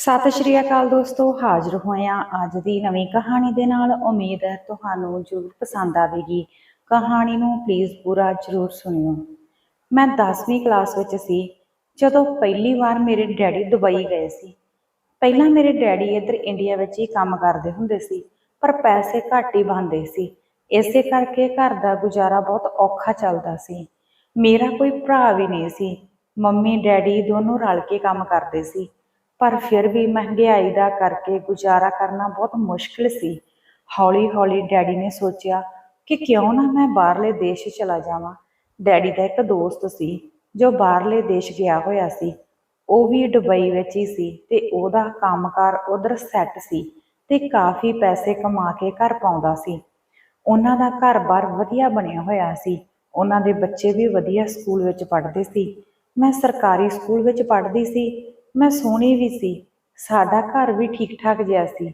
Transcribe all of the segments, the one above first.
ਸਤਿ ਸ਼੍ਰੀ ਅਕਾਲ ਦੋਸਤੋ, ਹਾਜ਼ਰ ਹੋਇਆ ਅੱਜ ਦੀ ਨਵੀਂ ਕਹਾਣੀ ਦੇ ਨਾਲ। ਉਮੀਦ ਹੈ ਤੁਹਾਨੂੰ ਜ਼ਰੂਰ ਪਸੰਦ ਆਵੇਗੀ। ਕਹਾਣੀ ਨੂੰ ਪਲੀਜ਼ ਪੂਰਾ ਜ਼ਰੂਰ ਸੁਣਿਓ। ਮੈਂ 10ਵੀਂ ਕਲਾਸ ਵਿੱਚ ਸੀ। ਜਦੋਂ ਪਹਿਲੀ ਵਾਰ ਮੇਰੇ ਡੈਡੀ ਦੁਬਈ ਗਏ ਸੀ। ਪਹਿਲਾਂ ਮੇਰੇ ਡੈਡੀ ਇੱਧਰ ਇੰਡੀਆ ਵਿੱਚ ਹੀ ਕੰਮ ਕਰਦੇ ਹੁੰਦੇ ਸੀ, ਪਰ ਪੈਸੇ ਘੱਟ ਹੀ ਬਣਦੇ ਸੀ। ਇਸੇ ਕਰਕੇ ਘਰ ਦਾ ਗੁਜ਼ਾਰਾ ਬਹੁਤ ਔਖਾ ਚੱਲਦਾ ਸੀ। ਮੇਰਾ ਕੋਈ ਭਰਾ ਵੀ ਨਹੀਂ ਸੀ। ਮੰਮੀ ਡੈਡੀ ਦੋਨੋਂ ਰਲ ਕੇ ਕੰਮ ਕਰਦੇ ਸੀ। ਪਰ ਫਿਰ ਵੀ ਮਹਿੰਗਾਈ ਦਾ ਕਰਕੇ ਗੁਜ਼ਾਰਾ ਕਰਨਾ ਬਹੁਤ ਮੁਸ਼ਕਿਲ ਸੀ। ਹੌਲੀ-ਹੌਲੀ ਡੈਡੀ ਨੇ ਸੋਚਿਆ ਕਿ ਕਿਉਂ ਨਾ ਮੈਂ ਬਾਹਰਲੇ ਦੇਸ਼ ਚਲਾ ਜਾਵਾਂ। ਡੈਡੀ ਦਾ ਇੱਕ ਦੋਸਤ ਸੀ, ਜੋ ਬਾਹਰਲੇ ਦੇਸ਼ ਗਿਆ ਹੋਇਆ ਸੀ। ਉਹ ਵੀ ਦੁਬਈ ਵਿੱਚ ਹੀ ਸੀ ਤੇ ਉਹਦਾ ਕੰਮਕਾਰ ਉਧਰ ਸੈੱਟ ਸੀ ਤੇ ਕਾਫੀ ਪੈਸੇ ਕਮਾ ਕੇ ਘਰ ਪਾਉਂਦਾ ਸੀ। ਉਹਨਾਂ ਦਾ ਘਰ-ਬਾਰ ਵਧੀਆ ਬਣਿਆ ਹੋਇਆ ਸੀ। ਉਹਨਾਂ ਦੇ ਬੱਚੇ ਵੀ ਵਧੀਆ ਸਕੂਲ ਵਿੱਚ ਪੜ੍ਹਦੇ ਸੀ। ਮੈਂ ਸਰਕਾਰੀ ਸਕੂਲ ਵਿੱਚ ਪੜ੍ਹਦੀ ਸੀ ਮੈਂ ਸੋਹਣੀ ਵੀ ਸੀ, ਸਾਡਾ ਘਰ ਵੀ ਠੀਕ-ਠਾਕ ਜਿਹਾ ਸੀ।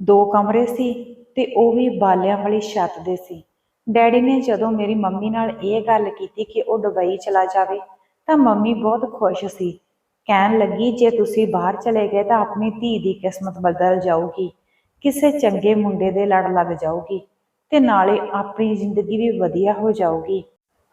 ਦੋ ਕਮਰੇ ਸੀ ਤੇ ਉਹ ਵੀ ਬਾਲਿਆਂ ਵਾਲੀ ਛੱਤ ਦੇ ਸੀ। ਡੈਡੀ ਨੇ ਜਦੋਂ ਮੇਰੀ ਮੰਮੀ ਨਾਲ ਇਹ ਗੱਲ ਕੀਤੀ ਕਿ ਉਹ ਦੁਬਈ ਚਲਾ ਜਾਵੇ, ਤਾਂ ਮੰਮੀ ਬਹੁਤ ਖੁਸ਼ ਸੀ। ਕਹਿਣ ਲੱਗੀ, ਜੇ ਤੁਸੀਂ ਬਾਹਰ ਚਲੇ ਗਏ ਤਾਂ ਆਪਣੀ ਧੀ ਦੀ ਕਿਸਮਤ ਬਦਲ ਜਾਊਗੀ। ਕਿਸੇ ਚੰਗੇ ਮੁੰਡੇ ਦੇ ਲੜ ਲੱਗ ਜਾਊਗੀ ਤੇ ਨਾਲੇ ਆਪਣੀ ਜ਼ਿੰਦਗੀ ਵੀ ਵਧੀਆ ਹੋ ਜਾਊਗੀ।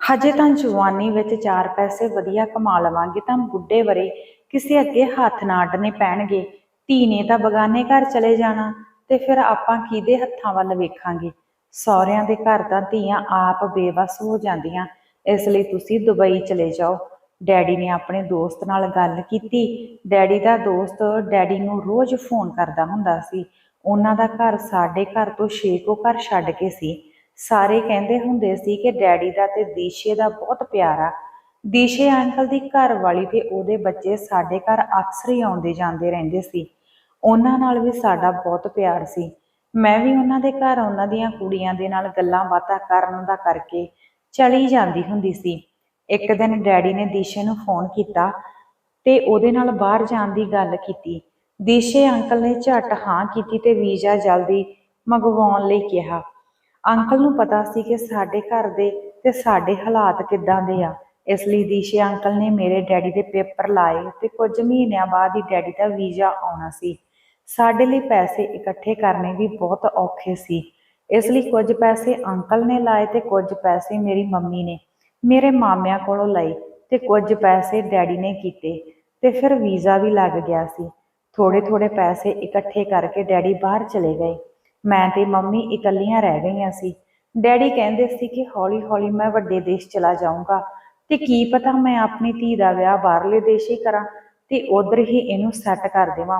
ਹਜੇ ਤਾਂ ਜਵਾਨੀ ਵਿੱਚ ਚਾਰ ਪੈਸੇ ਵਧੀਆ ਕਮਾ ਲਵਾਂਗੇ ਤਾਂ ਬੁੱਢੇ ਵਰੇ ਕਿਸੇ ਅੱਗੇ ਹੱਥ ਨਾ ਅੱਡਣੇ ਪੈਣਗੇ। ਧੀ ਨੇ ਤਾਂ ਬਗਾਨੇ ਘਰ ਚਲੇ ਜਾਣਾ, ਤੇ ਫਿਰ ਆਪਾਂ ਕਿਹਦੇ ਹੱਥਾਂ ਵੱਲ ਵੇਖਾਂਗੇ? ਸਹੁਰਿਆਂ ਦੇ ਘਰ ਤਾਂ ਧੀਆਂ ਆਪ ਬੇਵਸ ਹੋ ਜਾਂਦੀਆਂ, ਇਸ ਲਈ ਤੁਸੀਂ ਦੁਬਈ ਚਲੇ ਜਾਓ। ਡੈਡੀ ਨੇ ਆਪਣੇ ਦੋਸਤ ਨਾਲ ਗੱਲ ਕੀਤੀ। ਡੈਡੀ ਦਾ ਦੋਸਤ ਡੈਡੀ ਨੂੰ ਰੋਜ਼ ਫੋਨ ਕਰਦਾ ਹੁੰਦਾ ਸੀ। ਉਹਨਾਂ ਦਾ ਘਰ ਸਾਡੇ ਘਰ ਤੋਂ ਛੇ ਕੁ ਘਰ ਛੱਡ ਕੇ ਸੀ। ਸਾਰੇ ਕਹਿੰਦੇ ਹੁੰਦੇ ਸੀ ਕਿ ਡੈਡੀ ਦਾ ਤੇ ਦੀਸ਼ੇ ਦਾ ਬਹੁਤ ਪਿਆਰ ਆ। ਦੀਸ਼ੇ ਅੰਕਲ ਦੀ ਘਰ ਵਾਲੀ ਤੇ ਉਹਦੇ ਬੱਚੇ ਸਾਡੇ ਘਰ ਅਕਸਰ ਹੀ ਆਉਂਦੇ ਜਾਂਦੇ ਰਹਿੰਦੇ ਸੀ। ਉਹਨਾਂ ਨਾਲ ਵੀ ਸਾਡਾ ਬਹੁਤ ਪਿਆਰ ਸੀ। ਮੈਂ ਵੀ ਉਹਨਾਂ ਦੇ ਘਰ ਉਹਨਾਂ ਦੀਆਂ ਕੁੜੀਆਂ ਦੇ ਨਾਲ ਗੱਲਾਂ ਬਾਤਾਂ ਕਰਨ ਦਾ ਕਰਕੇ ਚਲੀ ਜਾਂਦੀ ਹੁੰਦੀ ਸੀ। ਇੱਕ ਦਿਨ ਡੈਡੀ ਨੇ ਦੀਸ਼ੇ ਨੂੰ ਫੋਨ ਕੀਤਾ ਤੇ ਉਹਦੇ ਨਾਲ ਬਾਹਰ ਜਾਣ ਦੀ ਗੱਲ ਕੀਤੀ। ਦੀਸ਼ੇ ਅੰਕਲ ਨੇ ਝਟ ਹਾਂ ਕੀਤੀ ਤੇ ਵੀਜ਼ਾ ਜਲਦੀ ਮੰਗਵਾਉਣ ਲਈ ਕਿਹਾ। ਅੰਕਲ ਨੂੰ ਪਤਾ ਸੀ ਕਿ ਸਾਡੇ ਘਰ ਦੇ ਤੇ ਸਾਡੇ ਹਾਲਾਤ ਕਿੱਦਾਂ ਦੇ ਆ। ਇਸ ਲਈ ਦੀਸ਼ੇ ਅੰਕਲ ਨੇ ਮੇਰੇ ਡੈਡੀ ਦੇ ਪੇਪਰ ਲਾਏ ਤੇ ਕੁਝ ਮਹੀਨਿਆਂ ਬਾਅਦ ਹੀ ਡੈਡੀ ਦਾ ਵੀਜ਼ਾ ਆਉਣਾ ਸੀ। ਸਾਡੇ ਲਈ ਪੈਸੇ ਇਕੱਠੇ ਕਰਨੇ ਵੀ ਬਹੁਤ ਔਖੇ ਸੀ। ਇਸ ਲਈ ਕੁਝ ਪੈਸੇ ਅੰਕਲ ਨੇ ਲਾਏ ਤੇ ਕੁਝ ਪੈਸੇ ਮੇਰੀ ਮੰਮੀ ਨੇ, ਮੇਰੇ ਮਾਮਿਆਂ ਕੋਲੋਂ ਲਏ ਤੇ ਕੁਝ ਪੈਸੇ ਡੈਡੀ ਨੇ ਕੀਤੇ ਤੇ ਫਿਰ ਵੀਜ਼ਾ ਵੀ ਲੱਗ ਗਿਆ ਸੀ। ਥੋੜੇ ਥੋੜੇ ਪੈਸੇ ਇਕੱਠੇ ਕਰਕੇ ਡੈਡੀ ਬਾਹਰ ਚਲੇ ਗਏ। ਮੈਂ ਤੇ ਮੰਮੀ ਇਕੱਲੀਆਂ ਰਹਿ ਗਈਆਂ ਸੀ। ਡੈਡੀ ਕਹਿੰਦੇ ਸੀ ਕਿ ਹੌਲੀ ਹੌਲੀ ਮੈਂ ਵੱਡੇ ਦੇਸ਼ ਚਲਾ ਜਾਊਂਗਾ। ਤੇ ਕੀ ਪਤਾ ਮੈਂ ਆਪਣੀ ਧੀ ਦਾ ਵਿਆਹ ਬਾਹਰਲੇ ਦੇਸ਼ ਹੀ ਕਰਾਂ ਤੇ ਉਧਰ ਹੀ ਇਹਨੂੰ ਸੈੱਟ ਕਰ ਦੇਵਾਂ।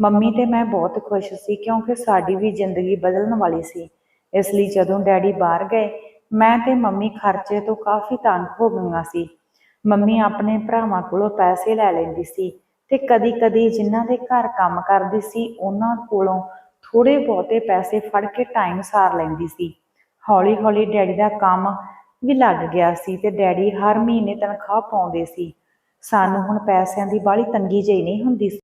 ਮੰਮੀ ਤੇ ਮੈਂ ਬਹੁਤ ਖੁਸ਼ ਸੀ ਕਿਉਂਕਿ ਸਾਡੀ ਵੀ ਜ਼ਿੰਦਗੀ ਬਦਲਣ ਵਾਲੀ ਸੀ। ਇਸ ਲਈ ਜਦੋਂ ਡੈਡੀ ਬਾਹਰ ਗਏ, ਮੈਂ ਤੇ ਮੰਮੀ ਖਰਚੇ ਤੋਂ ਕਾਫੀ ਤੰਗ ਹੋ ਗਈਆਂ ਸੀ। ਮੰਮੀ ਆਪਣੇ ਭਰਾਵਾਂ ਕੋਲੋਂ ਪੈਸੇ ਲੈ ਲੈਂਦੀ ਸੀ ਤੇ ਕਦੀ-ਕਦੀ ਜਿਨ੍ਹਾਂ ਦੇ ਘਰ ਕੰਮ ਕਰਦੀ ਸੀ, ਉਹਨਾਂ ਕੋਲੋਂ ਥੋੜੇ ਬਹੁਤੇ ਪੈਸੇ ਫੜ ਕੇ ਟਾਈਮ ਸਾਰ ਲੈਂਦੀ ਸੀ। ਹੌਲੀ-ਹੌਲੀ ਡੈਡੀ ਦਾ ਕੰਮ ਵੀ ਲੱਗ ਗਿਆ ਸੀ ਤੇ ਡੈਡੀ ਹਰ ਮਹੀਨੇ ਤਨਖਾਹ ਪਾਉਂਦੇ ਸੀ। ਸਾਨੂੰ ਹੁਣ ਪੈਸਿਆਂ ਦੀ ਬਾਹਲੀ ਤੰਗੀ ਜਿਹੀ ਨਹੀਂ ਹੁੰਦੀ ਸੀ।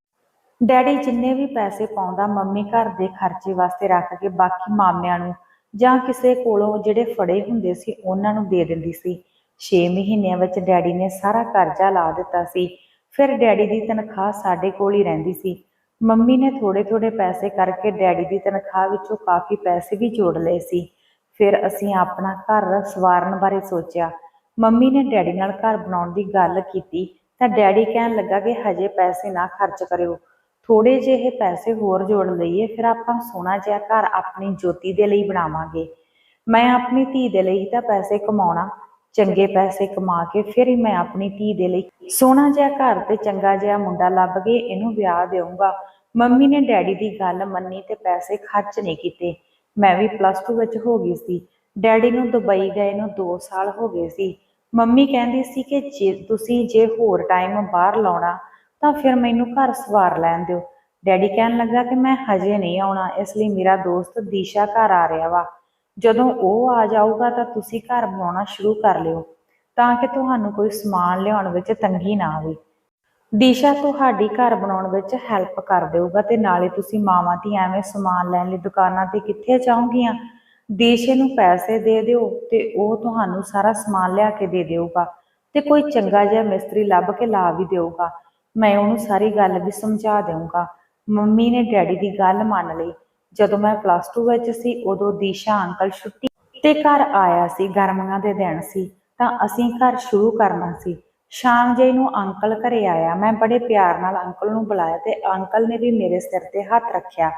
ਡੈਡੀ ਜਿੰਨੇ ਵੀ ਪੈਸੇ ਪਾਉਂਦਾ, ਮੰਮੀ ਘਰ ਦੇ ਖਰਚੇ ਵਾਸਤੇ ਰੱਖ ਕੇ ਬਾਕੀ ਮਾਮਿਆਂ ਨੂੰ ਜਾਂ ਕਿਸੇ ਕੋਲੋਂ ਜਿਹੜੇ ਫੜੇ ਹੁੰਦੇ ਸੀ, ਉਹਨਾਂ ਨੂੰ ਦੇ ਦਿੰਦੀ ਸੀ। 6 ਮਹੀਨਿਆਂ ਵਿੱਚ ਡੈਡੀ ਨੇ ਸਾਰਾ ਕਰਜ਼ਾ ਲਾ ਦਿੱਤਾ ਸੀ। ਫਿਰ ਡੈਡੀ ਦੀ ਤਨਖਾਹ ਸਾਡੇ ਕੋਲ ਹੀ ਰਹਿੰਦੀ ਸੀ। ਮੰਮੀ ਨੇ ਥੋੜੇ ਥੋੜੇ ਪੈਸੇ ਕਰਕੇ ਡੈਡੀ ਦੀ ਤਨਖਾਹ ਵਿੱਚੋਂ ਕਾਫੀ ਪੈਸੇ ਵੀ ਜੋੜ ਲਏ ਸੀ। ਫਿਰ ਅਸੀਂ ਆਪਣਾ ਘਰ ਸਵਾਰਨ ਬਾਰੇ ਸੋਚਿਆ। ਮੰਮੀ ਨੇ ਡੈਡੀ ਨਾਲ ਘਰ ਬਣਾਉਣ ਦੀ ਗੱਲ ਕੀਤੀ ਤਾਂ ਡੈਡੀ ਕਹਿਣ ਲੱਗਾ ਕਿ ਹਜੇ ਪੈਸੇ ਨਾ ਖਰਚ ਕਰਿਓ। ਥੋੜੇ ਜਿਹੇ ਪੈਸੇ ਹੋਰ ਜੋੜ ਲਈਏ, ਫਿਰ ਆਪਾਂ ਸੋਹਣਾ ਜਿਹਾ ਘਰ ਆਪਣੀ ਜੋਤੀ ਦੇ ਲਈ ਬਣਾਵਾਂਗੇ। ਮੈਂ ਆਪਣੀ ਧੀ ਦੇ ਲਈ ਤਾਂ ਪੈਸੇ ਕਮਾਉਣਾ, ਚੰਗੇ ਪੈਸੇ ਕਮਾ ਕੇ ਫਿਰ ਹੀ ਮੈਂ ਆਪਣੀ ਧੀ ਦੇ ਲਈ ਸੋਹਣਾ ਜਿਹਾ ਘਰ ਤੇ ਚੰਗਾ ਜਿਹਾ ਮੁੰਡਾ ਲੱਭ ਕੇ ਇਹਨੂੰ ਵਿਆਹ ਦੇਵਾਂਗਾ ਮੰਮੀ ਨੇ ਡੈਡੀ ਦੀ ਗੱਲ ਮੰਨੀ ਤੇ ਪੈਸੇ ਖਰਚ ਨਹੀਂ ਕੀਤੇ। ਮੈਂ ਵੀ ਪਲੱਸ 2 ਵਿੱਚ ਹੋ ਗਈ ਸੀ। ਡੈਡੀ ਨੂੰ ਦੁਬਈ ਗਏ ਨੂੰ 2 ਸਾਲ ਹੋ ਗਏ ਸੀ। ਮੰਮੀ ਕਹਿੰਦੀ ਸੀ ਕਿ ਜੇ ਤੁਸੀਂ ਜੇ ਹੋਰ ਟਾਈਮ ਬਾਹਰ ਲਾਉਣਾ, ਤਾਂ ਫਿਰ ਮੈਨੂੰ ਘਰ ਸਵਾਰ ਲੈਣ ਦਿਓ। ਡੈਡੀ ਕਹਿਣ ਲੱਗਾ ਕਿ ਮੈਂ ਹਜੇ ਨਹੀਂ ਆਉਣਾ, ਇਸ ਲਈ ਮੇਰਾ ਦੋਸਤ ਦੀਸ਼ਾ ਘਰ ਆ ਰਿਹਾ ਵਾ। ਜਦੋਂ ਉਹ ਆ ਜਾਊਗਾ ਤਾਂ ਤੁਸੀਂ ਘਰ ਬਣਾਉਣਾ ਸ਼ੁਰੂ ਕਰ ਲਿਓ, ਤਾਂ ਕਿ ਤੁਹਾਨੂੰ ਕੋਈ ਸਮਾਨ ਲਿਆਉਣ ਵਿੱਚ ਤੰਗੀ ਨਾ ਆਵੇ। ਦੀਸ਼ਾ ਤੁਹਾਡੀ ਘਰ ਬਣਾਉਣ ਵਿੱਚ ਹੈਲਪ ਕਰ ਦੇਊਗਾ ਤੇ ਨਾਲੇ ਤੁਸੀਂ ਮਾਵਾਂ ਦੀ ਐਵੇਂ ਸਮਾਨ ਲੈਣ ਲਈ ਦੁਕਾਨਾਂ ਤੇ ਕਿੱਥੇ ਜਾਓਗੀਆਂ? ਦੀਸ਼ੇ ਨੂੰ ਪੈਸੇ ਦੇ ਦਿਓ ਤੇ ਉਹ ਤੁਹਾਨੂੰ ਸਾਰਾ ਸਮਾਨ ਲਿਆ ਕੇ ਦੇ ਦੇਊਗਾ ਤੇ ਕੋਈ ਚੰਗਾ ਜਿਹਾ ਮਿਸਤਰੀ ਲੱਭ ਕੇ ਲਾ ਵੀ ਦੇਊਗਾ। ਮੈਂ ਉਹਨੂੰ ਸਾਰੀ ਗੱਲ ਵੀ ਸਮਝਾ ਦੇਵਾਂਗਾ ਮੰਮੀ ਨੇ ਡੈਡੀ ਦੀ ਗੱਲ ਮੰਨ ਲਈ। ਜਦੋਂ ਮੈਂ ਪਲੱਸ 2 ਵਿੱਚ ਸੀ, ਉਦੋਂ ਦੀਸ਼ਾ ਅੰਕਲ ਛੁੱਟੀ ਤੇ ਘਰ ਆਇਆ ਸੀ, ਗਰਮੀਆਂ ਦੇ ਦਿਨ ਸੀ, ਤਾਂ ਅਸੀਂ ਘਰ ਸ਼ੁਰੂ ਕਰਨਾ ਸੀ। ਸ਼ਾਮ ਜੇ ਨੂੰ ਅੰਕਲ ਘਰੇ ਆਇਆ, ਮੈਂ ਬੜੇ ਪਿਆਰ ਨਾਲ ਅੰਕਲ ਨੂੰ ਬੁਲਾਇਆ ਤੇ ਅੰਕਲ ਨੇ ਵੀ ਮੇਰੇ ਸਿਰ ਤੇ ਹੱਥ ਰੱਖਿਆ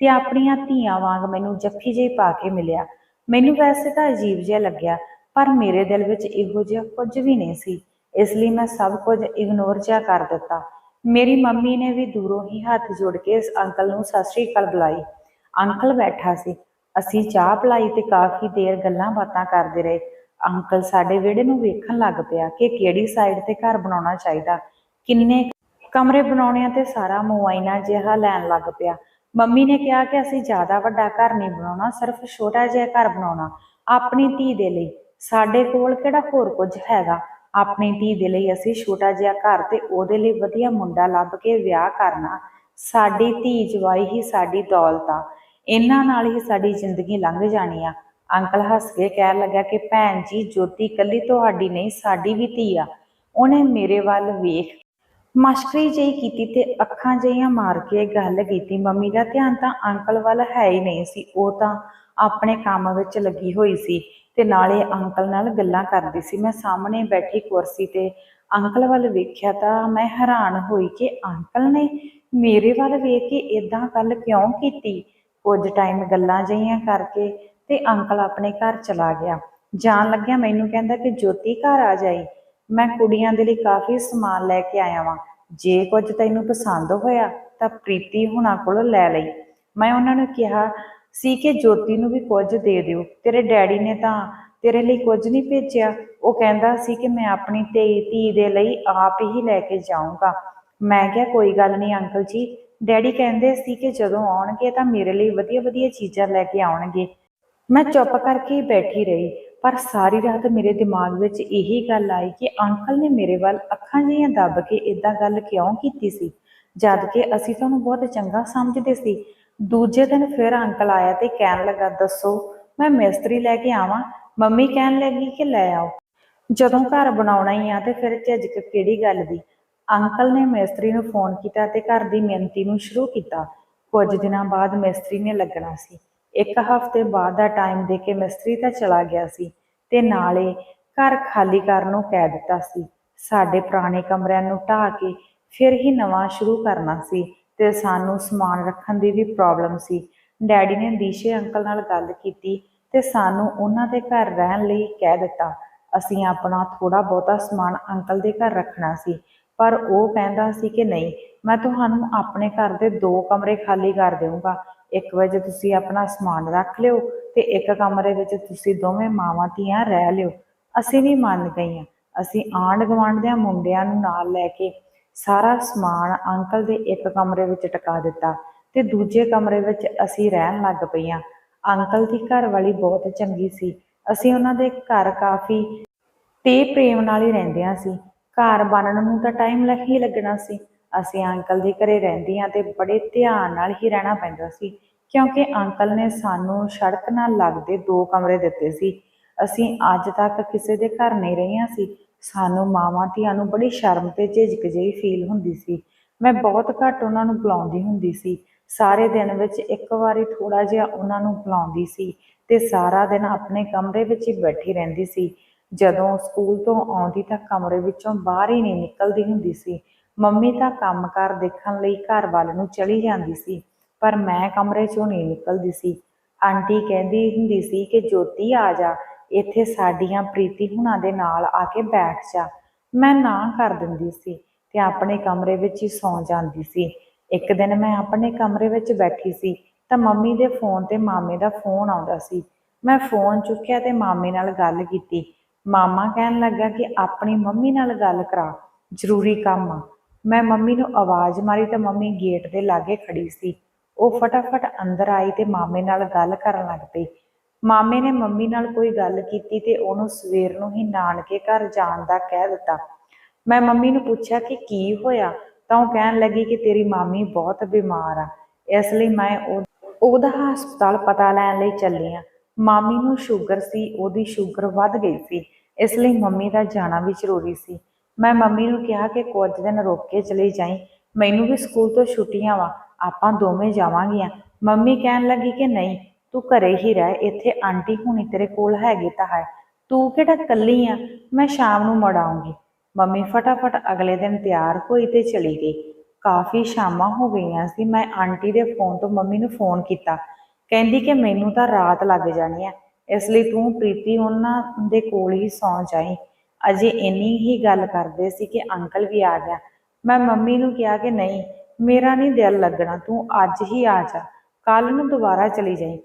ਤੇ ਆਪਣੀਆਂ ਧੀਆਂ ਵਾਂਗ ਮੈਨੂੰ ਜੱਫੀ ਜਿਹੀ ਪਾ ਕੇ ਮਿਲਿਆ। ਮੈਨੂੰ ਵੈਸੇ ਤਾਂ ਅਜੀਬ ਜਿਹਾ ਲੱਗਿਆ, ਪਰ ਮੇਰੇ ਦਿਲ ਵਿੱਚ ਇਹੋ ਜਿਹਾ ਕੁਝ ਵੀ ਨਹੀਂ ਸੀ, ਇਸ ਲਈ ਮੈਂ ਸਭ ਕੁਝ ਇਗਨੋਰ ਜਿਹਾ ਕਰ ਦਿੱਤਾ। ਮੇਰੀ ਮੰਮੀ ਨੇ ਵੀ ਦੂਰੋਂ ਹੀ ਹੱਥ ਜੋੜ ਕੇ ਇਸ ਅੰਕਲ ਨੂੰ ਸਤਿ ਸ੍ਰੀ ਅਕਾਲ ਬੁਲਾਈ। ਅੰਕਲ ਬੈਠਾ ਸੀ, ਅਸੀਂ ਚਾਹ ਪਲਾਈ ਤੇ ਕਾਫੀ ਦੇਰ ਗੱਲਾਂ ਬਾਤਾਂ ਕਰਦੇ ਰਹੇ। ਅੰਕਲ ਸਾਡੇ ਵਿਹੜੇ ਨੂੰ ਵੇਖਣ ਲੱਗ ਪਿਆ ਕਿ ਕਿਹੜੀ ਸਾਈਡ ਤੇ ਘਰ ਬਣਾਉਣਾ ਚਾਹੀਦਾ। ਕਿੰਨੇ ਕਮਰੇ ਬਣਾਉਣੇ ਆ ਤੇ ਸਾਰਾ ਮੁਆਇਨਾ ਜਿਹਾ ਲੈਣ ਲੱਗ ਪਿਆ। ਮੰਮੀ ਨੇ ਕਿਹਾ ਕਿ ਅਸੀਂ ਜ਼ਿਆਦਾ ਵੱਡਾ ਘਰ ਨਹੀਂ ਬਣਾਉਣਾ, ਸਿਰਫ ਛੋਟਾ ਜਿਹਾ ਘਰ ਬਣਾਉਣਾ, ਆਪਣੀ ਧੀ ਦੇ ਲਈ। ਸਾਡੇ ਕੋਲ ਕਿਹੜਾ ਹੋਰ ਕੁਝ ਹੈਗਾ? ਆਪਣੀ ਧੀ ਦੇ ਲਈ ਅਸੀਂ ਛੋਟਾ ਜਿਹਾ ਘਰ ਤੇ ਉਹਦੇ ਲਈ ਵਧੀਆ ਮੁੰਡਾ ਲੱਭ ਕੇ ਵਿਆਹ ਕਰਨਾ। ਸਾਡੀ ਧੀ ਜਵਾਈ ਹੀ ਸਾਡੀ ਦੌਲਤ ਆ। ਇਹਨਾਂ ਨਾਲ ਹੀ ਸਾਡੀ ਜ਼ਿੰਦਗੀ ਲੰਘ ਜਾਣੀ ਆ। ਅੰਕਲ ਹੱਸ ਕੇ ਕਹਿਣ ਲੱਗਾ ਕਿ ਭੈਣ ਜੀ, ਜੋਤੀ ਕੱਲੀ ਤੁਹਾਡੀ ਨਹੀਂ, ਸਾਡੀ ਵੀ ਧੀ ਆ। ਉਹਨੇ ਮੇਰੇ ਵੱਲ ਵੇਖ ਮਸ਼ਕਰੀ ਜਿਹੀ ਕੀਤੀ ਤੇ ਅੱਖਾਂ ਜਿਹੀਆਂ ਮਾਰ ਕੇ ਗੱਲ ਕੀਤੀ। ਮੰਮੀ ਦਾ ਧਿਆਨ ਤਾਂ ਅੰਕਲ ਵੱਲ ਹੈ ਹੀ ਨਹੀਂ ਸੀ, ਉਹ ਤਾਂ ਆਪਣੇ ਕੰਮ ਵਿੱਚ ਲੱਗੀ ਹੋਈ ਸੀ ਤੇ ਨਾਲੇ ਅੰਕਲ ਨਾਲ ਗੱਲਾਂ ਕਰਦੀ ਸੀ। ਮੈਂ ਸਾਹਮਣੇ ਬੈਠੀ ਕੁਰਸੀ ਤੇ ਅੰਕਲ ਵੱਲ ਵੇਖਿਆ ਤਾਂ ਮੈਂ ਹੈਰਾਨ ਹੋਈ ਕਿ ਅੰਕਲ ਨੇ ਮੇਰੇ ਵੱਲ ਵੇਖ ਕੇ ਇਦਾਂ ਗੱਲ ਕਿਉਂ ਕੀਤੀ? ਕੁਝ ਟਾਈਮ ਗੱਲਾਂ ਜਿਹੀਆਂ ਕਰਕੇ ਤੇ ਅੰਕਲ ਆਪਣੇ ਘਰ ਚਲਾ ਗਿਆ। ਜਾਣ ਲੱਗਿਆ ਮੈਨੂੰ ਕਹਿੰਦਾ ਕਿ ਜੋਤੀ ਘਰ ਆ ਜਾਈ। ਮੈਂ ਕੁੜੀਆਂ ਦੇ ਲਈ ਕਾਫੀ ਸਮਾਨ ਲੈ ਕੇ ਆਇਆ ਵਾਂ। ਜੇ ਕੁਝ ਤੈਨੂੰ ਪਸੰਦ ਹੋਇਆ ਤਾਂ ਪ੍ਰੀਤੀ ਹੁਣਾਂ ਕੋਲੋਂ ਲੈ ਲਈ। ਮੈਂ ਉਹਨਾਂ ਨੂੰ ਕਿਹਾ ਸੀ ਕਿ ਜੋਤੀ ਨੂੰ ਵੀ ਕੁਝ ਦੇ ਦਿਓ। ਤੇਰੇ ਡੈਡੀ ਨੇ ਤਾਂ ਤੇਰੇ ਲਈ ਕੁਝ ਨਹੀਂ ਭੇਜਿਆ। ਉਹ ਕਹਿੰਦਾ ਸੀ ਕਿ ਮੈਂ ਆਪਣੀ ਧੀ ਧੀ ਦੇ ਲਈ ਆਪ ਹੀ ਲੈ ਕੇ ਜਾਊਂਗਾ। ਮੈਂ ਕਿਹਾ, ਕੋਈ ਗੱਲ ਨਹੀਂ ਅੰਕਲ ਜੀ। ਡੈਡੀ ਕਹਿੰਦੇ ਸੀ ਕਿ ਜਦੋਂ ਆਉਣਗੇ ਤਾਂ ਮੇਰੇ ਲਈ ਵਧੀਆ ਵਧੀਆ ਚੀਜ਼ਾਂ ਲੈ ਕੇ ਆਉਣਗੇ। ਮੈਂ ਚੁੱਪ ਕਰਕੇ ਬੈਠੀ ਰਹੀ, ਪਰ ਸਾਰੀ ਰਾਤ ਮੇਰੇ ਦਿਮਾਗ ਵਿੱਚ ਇਹੀ ਗੱਲ ਆਈ ਕਿ ਅੰਕਲ ਨੇ ਮੇਰੇ ਵੱਲ ਅੱਖਾਂ ਜਿਹੀਆਂ ਦੱਬ ਕੇ ਇਦਾਂ ਗੱਲ ਕਿਉਂ ਕੀਤੀ ਸੀ? ਜਦ ਕਿ ਅਸੀਂ ਤਾਂ ਉਹਨੂੰ ਬਹੁਤ ਚੰਗਾ ਸਮਝਦੇ ਸੀ। ਦੂਜੇ ਦਿਨ ਫਿਰ ਅੰਕਲ ਆਇਆ ਤੇ ਕਹਿਣ ਲੱਗਾ, ਦੱਸੋ, ਮੈਂ ਮਿਸਤਰੀ ਲੈ ਕੇ ਆਵਾਂ? ਮੰਮੀ ਕਹਿਣ ਲੱਗੀ ਕਿ ਲੈ ਆਓ। ਜਦੋਂ ਘਰ ਬਣਾਉਣਾ ਹੀ ਆ ਤੇ ਫਿਰ ਝਿਜਕ ਕਿਹੜੀ ਗੱਲ ਦੀ? ਅੰਕਲ ਨੇ ਮਿਸਤਰੀ ਨੂੰ ਫੋਨ ਕੀਤਾ ਤੇ ਘਰ ਦੀ ਮਿਹਨਤੀ ਨੂੰ ਸ਼ੁਰੂ ਕੀਤਾ। ਕੁਝ ਦਿਨਾਂ ਬਾਅਦ ਮਿਸਤਰੀ ਨੇ ਲੱਗਣਾ ਸੀ। ਇੱਕ ਹਫ਼ਤੇ ਬਾਅਦ ਦਾ ਟਾਈਮ ਦੇ ਕੇ ਮਿਸਤਰੀ ਤਾਂ ਚਲਾ ਗਿਆ ਸੀ ਤੇ ਨਾਲੇ ਘਰ ਖਾਲੀ ਕਰਨ ਨੂੰ ਕਹਿ ਦਿੱਤਾ ਸੀ। ਸਾਡੇ ਪੁਰਾਣੇ ਕਮਰਿਆਂ ਨੂੰ ਢਾਹ ਕੇ ਫਿਰ ਹੀ ਨਵਾਂ ਸ਼ੁਰੂ ਕਰਨਾ ਸੀ ਤੇ ਸਾਨੂੰ ਸਮਾਨ ਰੱਖਣ ਦੀ ਵੀ ਪ੍ਰੋਬਲਮ ਸੀ। ਡੈਡੀ ਨੇ ਦੀਸ਼ੇ ਅੰਕਲ ਨਾਲ ਗੱਲ ਕੀਤੀ ਤੇ ਸਾਨੂੰ ਉਹਨਾਂ ਦੇ ਘਰ ਰਹਿਣ ਲਈ ਕਹਿ ਦਿੱਤਾ, ਅਸੀਂ ਆਪਣਾ ਥੋੜਾ ਬਹੁਤਾ ਸਮਾਨ ਅੰਕਲ ਦੇ ਘਰ ਰੱਖਣਾ ਸੀ, ਪਰ ਉਹ ਕਹਿੰਦਾ ਸੀ ਕਿ ਨਹੀਂ, ਮੈਂ ਤੁਹਾਨੂੰ ਆਪਣੇ ਘਰ ਦੇ ਦੋ ਕਮਰੇ ਖਾਲੀ ਕਰ ਦੇਵਾਂਗਾ ਇੱਕ ਵਜੇ ਤੁਸੀਂ ਆਪਣਾ ਸਮਾਨ ਰੱਖ ਲਿਓ ਤੇ ਇੱਕ ਕਮਰੇ ਵਿੱਚ ਤੁਸੀਂ ਦੋਵੇਂ ਮਾਵਾਂ ਧੀਆਂ ਰਹਿ ਲਿਓ। ਅਸੀਂ ਵੀ ਮੰਨ ਗਈਆਂ। ਅਸੀਂ ਆਂਢ ਗੁਆਂਢ ਦੇ ਮੁੰਡਿਆਂ ਨੂੰ ਨਾਲ ਲੈ ਕੇ ਸਾਰਾ ਸਮਾਨ ਅੰਕਲ ਦੇ ਇੱਕ ਕਮਰੇ ਵਿੱਚ ਟਿਕਾ ਦਿੱਤਾ ਤੇ ਦੂਜੇ ਕਮਰੇ ਵਿੱਚ ਅਸੀਂ ਰਹਿਣ ਲੱਗ ਪਈਆਂ। ਅੰਕਲ ਦੀ ਘਰ ਵਾਲੀ ਬਹੁਤ ਚੰਗੀ ਸੀ। ਅਸੀਂ ਉਹਨਾਂ ਦੇ ਘਰ ਕਾਫੀ ਤੇ ਪ੍ਰੇਮ ਨਾਲ ਹੀ ਰਹਿੰਦਿਆਂ ਸੀ। ਘਰ ਬਣਨ ਨੂੰ ਤਾਂ ਟਾਈਮ ਲੱਗ ਹੀ ਲੱਗਣਾ ਸੀ। ਅਸੀਂ ਅੰਕਲ ਦੇ ਘਰੇ ਰਹਿੰਦੀਆਂ ਤੇ ਬੜੇ ਧਿਆਨ ਨਾਲ ਹੀ ਰਹਿਣਾ ਪੈਂਦਾ ਸੀ, ਕਿਉਂਕਿ ਅੰਕਲ ਨੇ ਸਾਨੂੰ ਸੜਕ ਨਾਲ ਲੱਗਦੇ ਦੋ ਕਮਰੇ ਦਿੱਤੇ ਸੀ। ਅਸੀਂ ਅੱਜ ਤੱਕ ਕਿਸੇ ਦੇ ਘਰ ਨਹੀਂ ਰਹੀਆਂ ਸੀ। ਸਾਨੂੰ ਮਾਵਾਂ ਧੀਆਂ ਨੂੰ ਬੜੀ ਸ਼ਰਮ ਤੇ ਝਿਜਕ ਜਿਹੀ ਫੀਲ ਹੁੰਦੀ ਸੀ। ਮੈਂ ਬਹੁਤ ਘੱਟ ਉਹਨਾਂ ਨੂੰ ਬੁਲਾਉਂਦੀ ਹੁੰਦੀ ਸੀ। ਸਾਰੇ ਦਿਨ ਵਿੱਚ ਇੱਕ ਵਾਰੀ ਥੋੜਾ ਜਿਹਾ ਉਹਨਾਂ ਨੂੰ ਬੁਲਾਉਂਦੀ ਸੀ ਤੇ ਸਾਰਾ ਦਿਨ ਆਪਣੇ ਕਮਰੇ ਵਿੱਚ ਹੀ ਬੈਠੀ ਰਹਿੰਦੀ ਸੀ। ਜਦੋਂ ਸਕੂਲ ਤੋਂ ਆਉਂਦੀ ਤਾਂ ਕਮਰੇ ਵਿੱਚੋਂ ਬਾਹਰ ਹੀ ਨਹੀਂ ਨਿਕਲਦੀ ਹੁੰਦੀ ਸੀ। ਮੰਮੀ ਤਾਂ ਕੰਮਕਾਰ ਦੇਖਣ ਲਈ ਘਰ ਵੱਲ ਨੂੰ ਚਲੀ ਜਾਂਦੀ ਸੀ, ਪਰ ਮੈਂ ਕਮਰੇ ਚੋਂ ਨਹੀਂ ਨਿਕਲਦੀ ਸੀ। ਆਂਟੀ ਕਹਿੰਦੀ ਹੁੰਦੀ ਸੀ ਕਿ ਜੋਤੀ ਆ ਜਾ, ਇੱਥੇ ਸਾਡੀਆਂ ਪ੍ਰੀਤੀ ਹੁਣਾਂ ਦੇ ਨਾਲ ਆ ਕੇ ਬੈਠ ਜਾ। ਮੈਂ ਨਾ ਕਰ ਦਿੰਦੀ ਸੀ ਤੇ ਆਪਣੇ ਕਮਰੇ ਵਿੱਚ ਹੀ ਸੌਂ ਜਾਂਦੀ ਸੀ। ਇੱਕ ਦਿਨ ਮੈਂ ਆਪਣੇ ਕਮਰੇ ਵਿੱਚ ਬੈਠੀ ਸੀ ਤਾਂ ਮੰਮੀ ਦੇ ਫੋਨ ਤੇ ਮਾਮੇ ਦਾ ਫੋਨ ਆਉਂਦਾ ਸੀ। ਮੈਂ ਫੋਨ ਚੁੱਕਿਆ ਤੇ ਮਾਮੇ ਨਾਲ ਗੱਲ ਕੀਤੀ। ਮਾਮਾ ਕਹਿਣ ਲੱਗਾ ਕਿ ਆਪਣੀ ਮੰਮੀ ਨਾਲ ਗੱਲ ਕਰਾ, ਜ਼ਰੂਰੀ ਕੰਮ ਆ। ਮੈਂ ਮੰਮੀ ਨੂੰ ਆਵਾਜ਼ ਮਾਰੀ ਤਾਂ ਮੰਮੀ ਗੇਟ ਦੇ ਲਾਗੇ ਖੜੀ ਸੀ। ਉਹ ਫਟਾਫਟ ਅੰਦਰ ਆਈ ਤੇ ਮਾਮੇ ਨਾਲ ਗੱਲ ਕਰਨ ਲੱਗ ਪਈ। ਮਾਮੇ ਨੇ ਮੰਮੀ ਨਾਲ ਕੋਈ ਗੱਲ ਕੀਤੀ ਤੇ ਉਹਨੂੰ ਸਵੇਰ ਨੂੰ ਹੀ ਨਾਨਕੇ ਘਰ ਜਾਣ ਦਾ ਕਹਿ ਦਿੱਤਾ। ਮੈਂ ਮੰਮੀ ਨੂੰ ਪੁੱਛਿਆ ਕਿ ਕੀ ਹੋਇਆ? ਤਾਂ ਉਹ ਕਹਿਣ ਲੱਗੀ ਕਿ ਤੇਰੀ ਮਾਮੀ ਬਹੁਤ ਬਿਮਾਰ ਆ। ਇਸ ਲਈ ਮੈਂ ਉਹ ਉਹਦਾ ਹਸਪਤਾਲ ਪਤਾ ਲੈਣ ਲਈ ਚੱਲੀ ਆ। ਮਾਮੀ ਨੂੰ ਸ਼ੂਗਰ ਸੀ, ਉਹਦੀ ਸ਼ੂਗਰ ਵੱਧ ਗਈ ਸੀ। ਇਸ ਲਈ ਮੰਮੀ ਦਾ ਜਾਣਾ ਵੀ ਜ਼ਰੂਰੀ ਸੀ। ਮੈਂ ਮੰਮੀ ਨੂੰ ਕਿਹਾ ਕਿ ਕੁਝ ਦਿਨ ਰੁਕ ਕੇ ਚਲੀ ਜਾਈ। ਮੈਨੂੰ ਵੀ ਸਕੂਲ ਤੋਂ ਛੁੱਟੀਆਂ ਵਾ। ਆਪਾਂ ਦੋਵੇਂ ਜਾਵਾਂਗੀਆਂ। ਮੰਮੀ ਕਹਿਣ ਲੱਗੀ ਕਿ ਨਹੀਂ, ਤੂੰ ਘਰੇ ਹੀ ਰਹਿ। ਇੱਥੇ ਆਂਟੀ ਹੁਣੀ ਤੇਰੇ ਕੋਲ ਹੈਗੀ ਤਾਂ ਹੈ। ਤੂੰ ਕਿਹੜਾ ਕੱਲੀ ਆ? ਮੈਂ ਸ਼ਾਮ ਨੂੰ ਮੜ ਆਊਂਗੀ ਮੰਮੀ ਫਟਾਫਟ ਅਗਲੇ ਦਿਨ ਤਿਆਰ ਹੋਈ ਤੇ ਚਲੀ ਗਈ। ਕਾਫੀ ਸ਼ਾਮਾਂ ਹੋ ਗਈਆਂ ਸੀ। ਮੈਂ ਆਂਟੀ ਦੇ ਫੋਨ ਤੋਂ ਮੰਮੀ ਨੂੰ ਫੋਨ ਕੀਤਾ। ਕਹਿੰਦੀ ਕਿ ਮੈਨੂੰ ਤਾਂ ਰਾਤ ਲੱਗ ਜਾਣੀ ਆ। ਇਸ ਲਈ ਤੂੰ, ਪ੍ਰੀਤੀ, ਉਹਨਾਂ ਦੇ ਕੋਲ ਹੀ ਸੌਂ ਜਾਈਂ। ਅਜੇ ਇੰਨੀ ਹੀ ਗੱਲ ਕਰਦੇ ਸੀ ਕਿ ਅੰਕਲ ਵੀ ਆ ਗਿਆ। ਮੈਂ ਮੰਮੀ ਨੂੰ ਕਿਹਾ ਕਿ ਨਹੀਂ, ਮੇਰਾ ਨਹੀਂ ਦਿਲ ਲੱਗਣਾ, ਤੂੰ ਅੱਜ ਹੀ ਆ ਜਾ ਕੱਲ ਨੂੰ ਦੁਬਾਰਾ ਚਲੀ ਜਾਈ।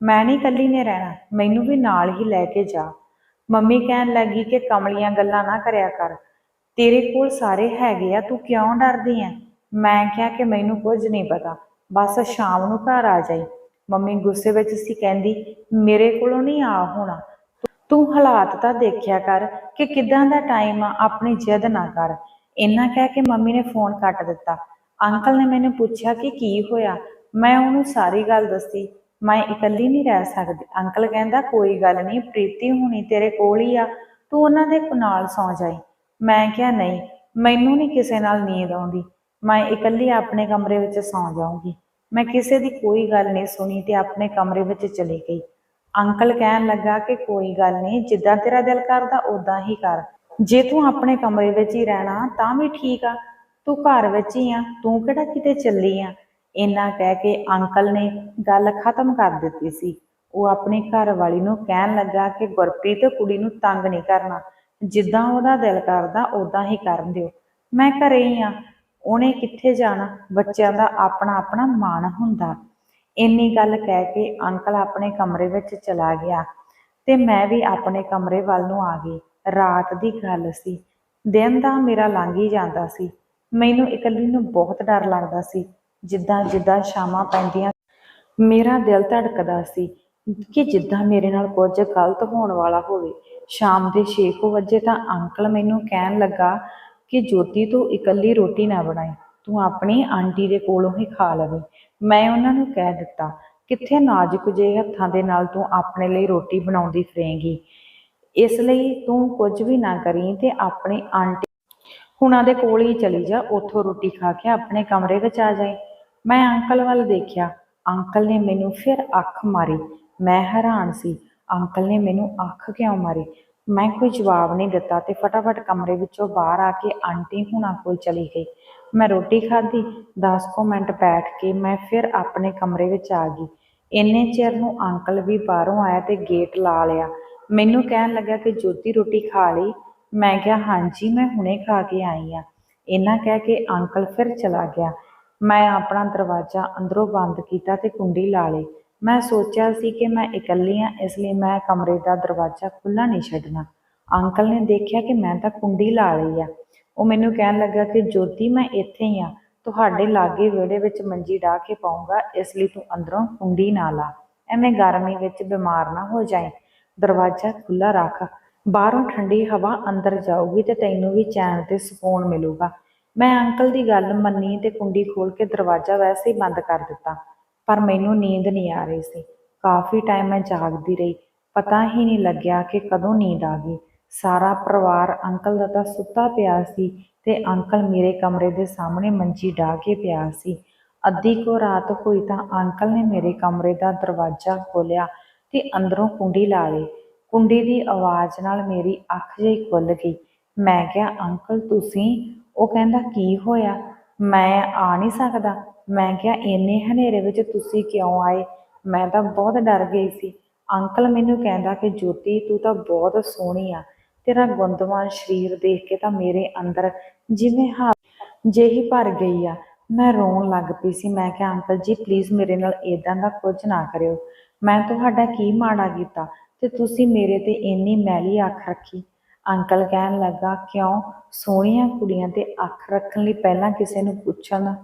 ਮੈਂ ਨਹੀਂ ਇਕੱਲੀ ਨੇ ਰਹਿਣਾ, ਮੈਨੂੰ ਵੀ ਨਾਲ ਹੀ ਲੈ ਕੇ ਜਾ। ਮੰਮੀ ਕਹਿਣ ਲੱਗੀ ਕਿ ਕਮਲੀਆਂ ਗੱਲਾਂ ਨਾ ਕਰਿਆ ਕਰ। ਤੇਰੇ ਕੋਲ ਸਾਰੇ ਹੈਗੇ ਆ, ਤੂੰ ਕਿਉਂ ਡਰਦੀ ਆ ਮੈਂ ਕਿਹਾ ਕਿ ਮੈਨੂੰ ਕੁਝ ਨਹੀਂ ਪਤਾ, ਬਸ ਸ਼ਾਮ ਨੂੰ ਘਰ ਆ ਜਾਈ। ਮੰਮੀ ਗੁੱਸੇ ਵਿੱਚ ਸੀ, ਕਹਿੰਦੀ, ਮੇਰੇ ਕੋਲੋਂ ਨਹੀਂ ਆ ਹੋਣਾ। ਤੂੰ ਹਾਲਾਤ ਤਾਂ ਦੇਖਿਆ ਕਰ ਕਿ ਕਿਦਾਂ ਦਾ ਟਾਈਮ ਆ, ਆਪਣੀ ਜਿੱਦ ਨਾ ਕਰ। ਇੰਨਾ ਕਹਿ ਕੇ ਮੰਮੀ ਨੇ ਫੋਨ ਕੱਟ ਦਿੱਤਾ। ਅੰਕਲ ਨੇ ਮੈਨੂੰ ਪੁੱਛਿਆ ਕਿ ਕੀ ਹੋਇਆ? ਮੈਂ ਉਹਨੂੰ ਸਾਰੀ ਗੱਲ ਦੱਸੀ। ਮੈਂ ਇਕੱਲੀ ਨਹੀਂ ਰਹਿ ਸਕਦੀ। ਅੰਕਲ ਕਹਿੰਦਾ, ਕੋਈ ਗੱਲ ਨਹੀਂ, ਪ੍ਰੀਤੀ ਹੁਣੀ ਤੇਰੇ ਕੋਲ ਹੀ ਆ। ਤੂੰ ਉਹਨਾਂ ਦੇ ਨਾਲ ਸੌਂ ਜਾਈ। ਮੈਂ ਕਿਹਾ, ਨਹੀਂ, ਮੈਨੂੰ ਨਹੀਂ ਕਿਸੇ ਨਾਲ ਨੀਂਦ ਆਉਂਦੀ। ਮੈਂ ਇਕੱਲੀ ਆਪਣੇ ਕਮਰੇ ਵਿੱਚ ਸੌਂ ਜਾਊਂਗੀ। ਮੈਂ ਕਿਸੇ ਦੀ ਕੋਈ ਗੱਲ ਨਹੀਂ ਸੁਣੀ ਤੇ ਆਪਣੇ ਕਮਰੇ ਵਿੱਚ ਚਲੀ ਗਈ। ਅੰਕਲ ਕਹਿਣ ਲੱਗਾ ਕਿ ਕੋਈ ਗੱਲ ਨਹੀਂ, ਜਿੱਦਾਂ ਤੇਰਾ ਦਿਲ ਕਰਦਾ ਉਦਾਂ ਹੀ ਕਰ। ਜੇ ਤੂੰ ਆਪਣੇ ਕਮਰੇ ਵਿੱਚ ਹੀ ਰਹਿਣਾ, ਤਾਂ ਵੀ ਠੀਕ ਆ। ਤੂੰ ਘਰ ਵਿੱਚ ਹੀ ਆ, ਤੂੰ ਕਿਹੜਾ ਕਿਤੇ ਚੱਲੀ ਆ? ਇੰਨਾ ਕਹਿ ਕੇ ਅੰਕਲ ਨੇ ਗੱਲ ਖਤਮ ਕਰ ਦਿੱਤੀ ਸੀ। ਉਹ ਆਪਣੀ ਘਰ ਵਾਲੀ ਨੂੰ ਕਹਿਣ ਲੱਗਾ ਕਿ ਗੁਰਪ੍ਰੀਤ ਕੁੜੀ ਨੂੰ ਤੰਗ ਨਹੀਂ ਕਰਨਾ। ਜਿੱਦਾਂ ਉਹਦਾ ਦਿਲ ਕਰਦਾ ਉਦਾਂ ਹੀ ਕਰਨ ਦਿਓ। ਮੈਂ ਘਰੇ ਹੀ ਆ, ਉਹਨੇ ਕਿੱਥੇ ਜਾਣਾ? ਬੱਚਿਆਂ ਦਾ ਆਪਣਾ ਆਪਣਾ ਮਾਣ ਹੁੰਦਾ। ਇੰਨੀ ਗੱਲ ਕਹਿ ਕੇ ਅੰਕਲ ਆਪਣੇ ਕਮਰੇ ਵਿੱਚ ਚਲਾ ਗਿਆ ਤੇ ਮੈਂ ਵੀ ਆਪਣੇ ਕਮਰੇ ਵੱਲ ਨੂੰ ਆ ਗਈ। ਰਾਤ ਦੀ ਗੱਲ ਸੀ। ਦਿਨ ਦਾ ਮੇਰਾ ਲੰਘ ਹੀ ਜਾਂਦਾ ਸੀ। ਮੈਨੂੰ ਇਕੱਲੀ ਨੂੰ ਬਹੁਤ ਡਰ ਲੱਗਦਾ ਸੀ, ਜਿੱਦਾਂ ਜਿੱਦਾਂ ਸ਼ਾਮਾਂ ਪੈਂਦੀਆਂ ਮੇਰਾ ਦਿਲ ਧੜਕਦਾ ਸੀ ਕਿ ਜਿੱਦਾਂ ਮੇਰੇ ਨਾਲ ਕੁਝ ਗਲਤ ਹੋਣ ਵਾਲਾ ਹੋਵੇ। ਸ਼ਾਮ ਦੇ 6 ਵਜੇ ਤਾਂ ਅੰਕਲ ਮੈਨੂੰ ਕਹਿਣ ਲੱਗਾ ਕਿ ਜੋਤੀ ਤੂੰ ਇਕੱਲੀ ਰੋਟੀ ਨਾ ਬਣਾਈ, ਤੂੰ ਆਪਣੀ ਆਂਟੀ ਦੇ ਕੋਲੋਂ ਹੀ ਖਾ ਲਵੇ। ਮੈਂ ਉਹਨਾਂ ਨੂੰ ਕਹਿ ਦਿੱਤਾ, ਕਿੱਥੇ ਨਾਜ਼ੁਕ ਜਿਹੇ ਹੱਥਾਂ ਦੇ ਨਾਲ ਤੂੰ ਆਪਣੇ ਲਈ ਰੋਟੀ ਬਣਾਉਂਦੀ ਫਿਰੇਂਗੀ? ਇਸ ਲਈ ਤੂੰ ਕੁਝ ਵੀ ਨਾ ਕਰੀ ਤੇ ਆਪਣੇ ਆਂਟੀ ਹੁਣਾਂ ਦੇ ਕੋਲ ਹੀ ਚਲੀ ਜਾ, ਉੱਥੋਂ ਰੋਟੀ ਖਾ ਕੇ ਆਪਣੇ ਕਮਰੇ ਵਿੱਚ ਆ ਜਾਏ ਮੈਂ ਅੰਕਲ ਵੱਲ ਦੇਖਿਆ। ਅੰਕਲ ਨੇ ਮੈਨੂੰ ਫਿਰ ਅੱਖ ਮਾਰੀ। ਮੈਂ ਹੈਰਾਨ ਸੀ। ਅੰਕਲ ਨੇ ਮੈਨੂੰ ਅੱਖ ਕਿਉਂ ਮਾਰੀ? ਮੈਂ ਕੋਈ ਜਵਾਬ ਨਹੀਂ ਦਿੱਤਾ ਤੇ ਫਟਾਫਟ ਕਮਰੇ ਵਿੱਚੋਂ ਬਾਹਰ ਆ ਕੇ ਆਂਟੀ ਹੁਣਾਂ ਕੋਲ ਚਲੀ ਗਈ। ਮੈਂ ਰੋਟੀ ਖਾਧੀ 10 ਕੁ ਮਿੰਟ ਬੈਠ ਕੇ ਮੈਂ ਫਿਰ ਆਪਣੇ ਕਮਰੇ ਵਿੱਚ ਆ ਗਈ। ਇੰਨੇ ਚਿਰ ਨੂੰ ਅੰਕਲ ਵੀ ਬਾਹਰੋਂ ਆਇਆ ਤੇ ਗੇਟ ਲਾ ਲਿਆ। ਮੈਨੂੰ ਕਹਿਣ ਲੱਗਾ ਕਿ ਜੋਤੀ ਰੋਟੀ ਖਾ ਲਈ। ਮੈਂ ਕਿਹਾ, ਹਾਂਜੀ, ਮੈਂ ਹੁਣੇ ਖਾ ਕੇ ਆਈ ਆ ਇਹਨਾਂ ਕਹਿ ਕੇ ਅੰਕਲ ਫਿਰ ਚਲਾ ਗਿਆ। ਮੈਂ ਆਪਣਾ ਦਰਵਾਜ਼ਾ ਅੰਦਰੋਂ ਬੰਦ ਕੀਤਾ ਤੇ ਕੁੰਡੀ ਲਾ ਲਈ। ਮੈਂ ਸੋਚਿਆ ਸੀ ਕਿ ਮੈਂ ਇਕੱਲੀ ਹਾਂ ਇਸ ਲਈ ਮੈਂ ਕਮਰੇ ਦਾ ਦਰਵਾਜ਼ਾ ਖੁੱਲਾ ਨਹੀਂ ਛੱਡਣਾ। ਅੰਕਲ ਨੇ ਦੇਖਿਆ ਕਿ ਮੈਂ ਤਾਂ ਕੁੰਡੀ ਲਾ ਲਈ ਆ। ਉਹ ਮੈਨੂੰ ਕਹਿਣ ਲੱਗਾ ਕਿ, ਜੋਤੀ, ਮੈਂ ਇੱਥੇ ਹੀ ਆ। ਤੁਹਾਡੇ ਲਾਗੇ ਵਿਹੜੇ ਵਿੱਚ ਮੰਜੀ ਢਾ ਕੇ ਪਾਉਂਗਾ ਇਸ ਲਈ ਤੂੰ ਅੰਦਰੋਂ ਕੁੰਡੀ ਨਾ ਲਾ। ਐਵੇਂ ਗਰਮੀ ਵਿੱਚ ਬਿਮਾਰ ਨਾ ਹੋ ਜਾਏ ਦਰਵਾਜ਼ਾ ਖੁੱਲਾ ਰੱਖ। ਬਾਹਰੋਂ ਠੰਡੀ ਹਵਾ ਅੰਦਰ ਜਾਊਗੀ ਤੇ ਤੈਨੂੰ ਵੀ ਚੈਨ ਤੇ ਸਕੂਨ ਮਿਲੂਗਾ। ਮੈਂ ਅੰਕਲ ਦੀ ਗੱਲ ਮੰਨੀ ਤੇ ਕੁੰਡੀ ਖੋਲ ਕੇ ਦਰਵਾਜ਼ਾ ਵੈਸੇ ਹੀ ਬੰਦ ਕਰ ਦਿੱਤਾ। ਪਰ ਮੈਨੂੰ ਨੀਂਦ ਨਹੀਂ ਆ ਰਹੀ ਸੀ। ਕਾਫੀ ਟਾਈਮ ਮੈਂ ਜਾਗਦੀ ਰਹੀ। ਪਤਾ ਹੀ ਨਹੀਂ ਲੱਗਿਆ ਕਿ ਕਦੋਂ ਨੀਂਦ ਆ ਗਈ। ਸਾਰਾ ਪਰਿਵਾਰ, ਅੰਕਲ ਦਾ ਤਾਂ ਸੁੱਤਾ ਪਿਆ ਸੀ ਤੇ ਅੰਕਲ ਮੇਰੇ ਕਮਰੇ ਦੇ ਸਾਹਮਣੇ ਮੰਜੀ ਢਾ ਕੇ ਪਿਆ ਸੀ। ਅੱਧੀ ਕੁ ਰਾਤ ਹੋਈ ਤਾਂ ਅੰਕਲ ਨੇ ਮੇਰੇ ਕਮਰੇ ਦਾ ਦਰਵਾਜ਼ਾ ਖੋਲ੍ਹਿਆ ਤੇ ਅੰਦਰੋਂ ਕੁੰਡੀ ਲਾ ਲਈ। ਕੁੰਡੀ ਦੀ ਆਵਾਜ਼ ਨਾਲ ਮੇਰੀ ਅੱਖ ਜਿਹੀ ਖੁੱਲ ਗਈ। ਮੈਂ ਕਿਹਾ, ਅੰਕਲ, ਤੁਸੀਂ? ਉਹ ਕਹਿੰਦਾ, ਕੀ ਹੋਇਆ? ਮੈਂ ਆ ਨਹੀਂ ਸਕਦਾ। ਮੈਂ ਕਿਹਾ, ਇੰਨੇ ਹਨੇਰੇ ਵਿੱਚ ਤੁਸੀਂ ਕਿਉਂ ਆਏ? ਮੈਂ ਤਾਂ ਬਹੁਤ ਡਰ ਗਈ ਸੀ। ਅੰਕਲ ਮੈਨੂੰ ਕਹਿੰਦਾ ਕਿ, ਜੋਤੀ, ਤੂੰ ਤਾਂ ਬਹੁਤ ਸੋਹਣੀ ਆ। ਤੇਰਾ ਗੁੰਦਵਾਨ ਸਰੀਰ ਦੇਖ ਕੇ ਤਾਂ ਮੇਰੇ ਅੰਦਰ ਜਿਵੇਂ ਹਾ ਜਿਹੀ ਭਰ ਗਈ ਆ। ਮੈਂ ਰੋਣ ਲੱਗ ਪਈ ਸੀ। ਮੈਂ ਕਿਹਾ, ਅੰਕਲ ਜੀ ਪਲੀਜ਼ ਮੇਰੇ ਨਾਲ ਇਦਾਂ ਦਾ ਕੁਝ ਨਾ ਕਰਿਓ। ਮੈਂ ਤੁਹਾਡਾ ਕੀ ਮਾੜਾ ਕੀਤਾ ਤੇ ਤੁਸੀਂ ਮੇਰੇ ਤੇ ਇੰਨੀ ਮੈਲੀ ਅੱਖ ਰੱਖੀ? ਅੰਕਲ ਕਹਿਣ ਲੱਗਾ, ਕਿਉਂ? ਸੋਹਣੀਆਂ ਕੁੜੀਆਂ ਤੇ ਅੱਖ ਰੱਖਣ ਲਈ ਪਹਿਲਾਂ ਕਿਸੇ ਨੂੰ ਪੁੱਛਣ,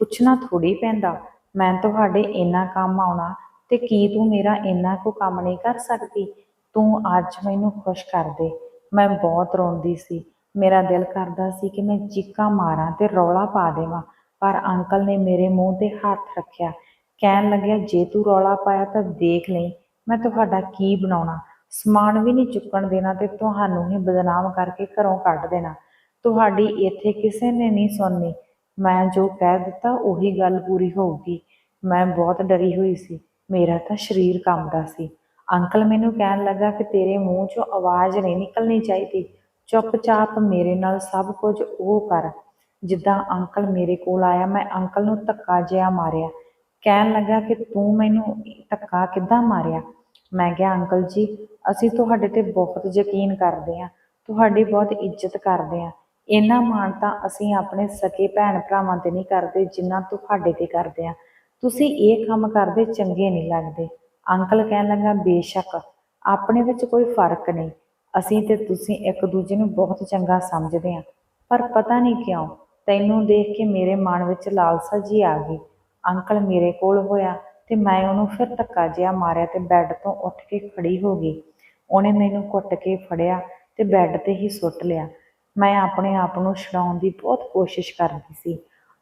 ਪੁੱਛਣਾ ਥੋੜੀ ਪੈਂਦਾ। ਮੈਂ ਤੁਹਾਡੇ ਇੰਨਾ ਕੰਮ ਆਉਣਾ ਤੇ ਕੀ ਤੂੰ ਮੇਰਾ ਇੰਨਾ ਕੋ ਕੰਮ ਨਹੀਂ ਕਰ ਸਕਦੀ? ਤੂੰ ਅੱਜ ਮੈਨੂੰ ਖੁਸ਼ ਕਰ ਦੇ। ਮੈਂ ਬਹੁਤ ਰੋਂਦੀ ਸੀ। ਮੇਰਾ ਦਿਲ ਕਰਦਾ ਸੀ ਕਿ ਮੈਂ ਚੀਕਾਂ ਮਾਰਾਂ ਤੇ ਰੌਲਾ ਪਾ ਦੇਵਾਂ, ਪਰ ਅੰਕਲ ਨੇ ਮੇਰੇ ਮੂੰਹ ਤੇ ਹੱਥ ਰੱਖਿਆ। ਕਹਿਣ ਲੱਗਿਆ, ਜੇ ਤੂੰ ਰੌਲਾ ਪਾਇਆ ਤਾਂ ਦੇਖ ਲਈ। ਮੈਂ ਤੁਹਾਡਾ ਕੀ ਬਣਾਉਣਾ? ਸਮਾਨ ਵੀ ਨਹੀਂ ਚੁੱਕਣ ਦੇਣਾ ਤੇ ਤੁਹਾਨੂੰ ਹੀ ਬਦਨਾਮ ਕਰਕੇ ਘਰੋਂ ਕੱਢ ਦੇਣਾ। ਤੁਹਾਡੀ ਇੱਥੇ ਕਿਸੇ ਨੇ ਨਹੀਂ ਸੁਣਨੀ। ਮੈਂ ਜੋ ਕਹਿ ਦਿੱਤਾ ਉਹੀ ਗੱਲ ਪੂਰੀ ਹੋਊਗੀ। ਮੈਂ ਬਹੁਤ ਡਰੀ ਹੋਈ ਸੀ। ਮੇਰਾ ਤਾਂ ਸਰੀਰ ਕੰਬਦਾ ਸੀ। ਅੰਕਲ ਮੈਨੂੰ ਕਹਿਣ ਲੱਗਾ ਕਿ ਤੇਰੇ ਮੂੰਹ 'ਚੋਂ ਆਵਾਜ਼ ਨਹੀਂ ਨਿਕਲਣੀ ਚਾਹੀਦੀ। ਚੁੱਪਚਾਪ ਮੇਰੇ ਨਾਲ ਸਭ ਕੁਝ ਉਹ ਕਰ। ਜਿੱਦਾਂ ਅੰਕਲ ਮੇਰੇ ਕੋਲ ਆਇਆ, ਮੈਂ ਅੰਕਲ ਨੂੰ ਧੱਕਾ ਜਿਹਾ ਮਾਰਿਆ। ਕਹਿਣ ਲੱਗਾ ਕਿ ਤੂੰ ਮੈਨੂੰ ਧੱਕਾ ਕਿੱਦਾਂ ਮਾਰਿਆ? ਮੈਂ ਕਿਹਾ, ਅੰਕਲ ਜੀ, ਅਸੀਂ ਤੁਹਾਡੇ ਤੇ ਬਹੁਤ ਯਕੀਨ ਕਰਦੇ ਹਾਂ, ਤੁਹਾਡੀ ਬਹੁਤ ਇੱਜ਼ਤ ਕਰਦੇ ਹਾਂ। ਇੰਨਾ ਮਾਣ ਤਾਂ ਅਸੀਂ ਆਪਣੇ ਸਕੇ ਭੈਣ ਭਰਾਵਾਂ ਤੇ ਨਹੀਂ ਕਰਦੇ ਜਿੰਨਾ ਤੁਹਾਡੇ ਤੇ ਕਰਦੇ ਹਾਂ। ਤੁਸੀਂ ਇਹ ਕੰਮ ਕਰਦੇ ਚੰਗੇ ਨਹੀਂ ਲੱਗਦੇ। ਅੰਕਲ ਕਹਿਣ ਲੱਗਾ, ਬੇਸ਼ੱਕ, ਆਪਣੇ ਵਿੱਚ ਕੋਈ ਫ਼ਰਕ ਨਹੀਂ। ਅਸੀਂ ਤੇ ਤੁਸੀਂ ਇੱਕ ਦੂਜੇ ਨੂੰ ਬਹੁਤ ਚੰਗਾ ਸਮਝਦੇ ਹਾਂ। ਪਰ ਪਤਾ ਨਹੀਂ ਕਿਉਂ, ਤੈਨੂੰ ਦੇਖ ਕੇ ਮੇਰੇ ਮਨ ਵਿੱਚ ਲਾਲਸਾ ਜੀ ਆ ਗਈ। ਅੰਕਲ ਮੇਰੇ ਕੋਲ ਹੋਇਆ ਤੇ ਮੈਂ ਉਹਨੂੰ ਫਿਰ ਧੱਕਾ ਜਿਹਾ ਮਾਰਿਆ ਤੇ ਬੈੱਡ ਤੋਂ ਉੱਠ ਕੇ ਖੜੀ ਹੋ ਗਈ। ਉਹਨੇ ਮੈਨੂੰ ਕੁੱਟ ਕੇ ਫੜਿਆ ਤੇ ਬੈੱਡ ਤੇ ਹੀ ਸੁੱਟ ਲਿਆ। ਮੈਂ ਆਪਣੇ ਆਪ ਨੂੰ ਛੁਡਾਉਣ ਦੀ ਬਹੁਤ ਕੋਸ਼ਿਸ਼ ਕਰਦੀ ਸੀ।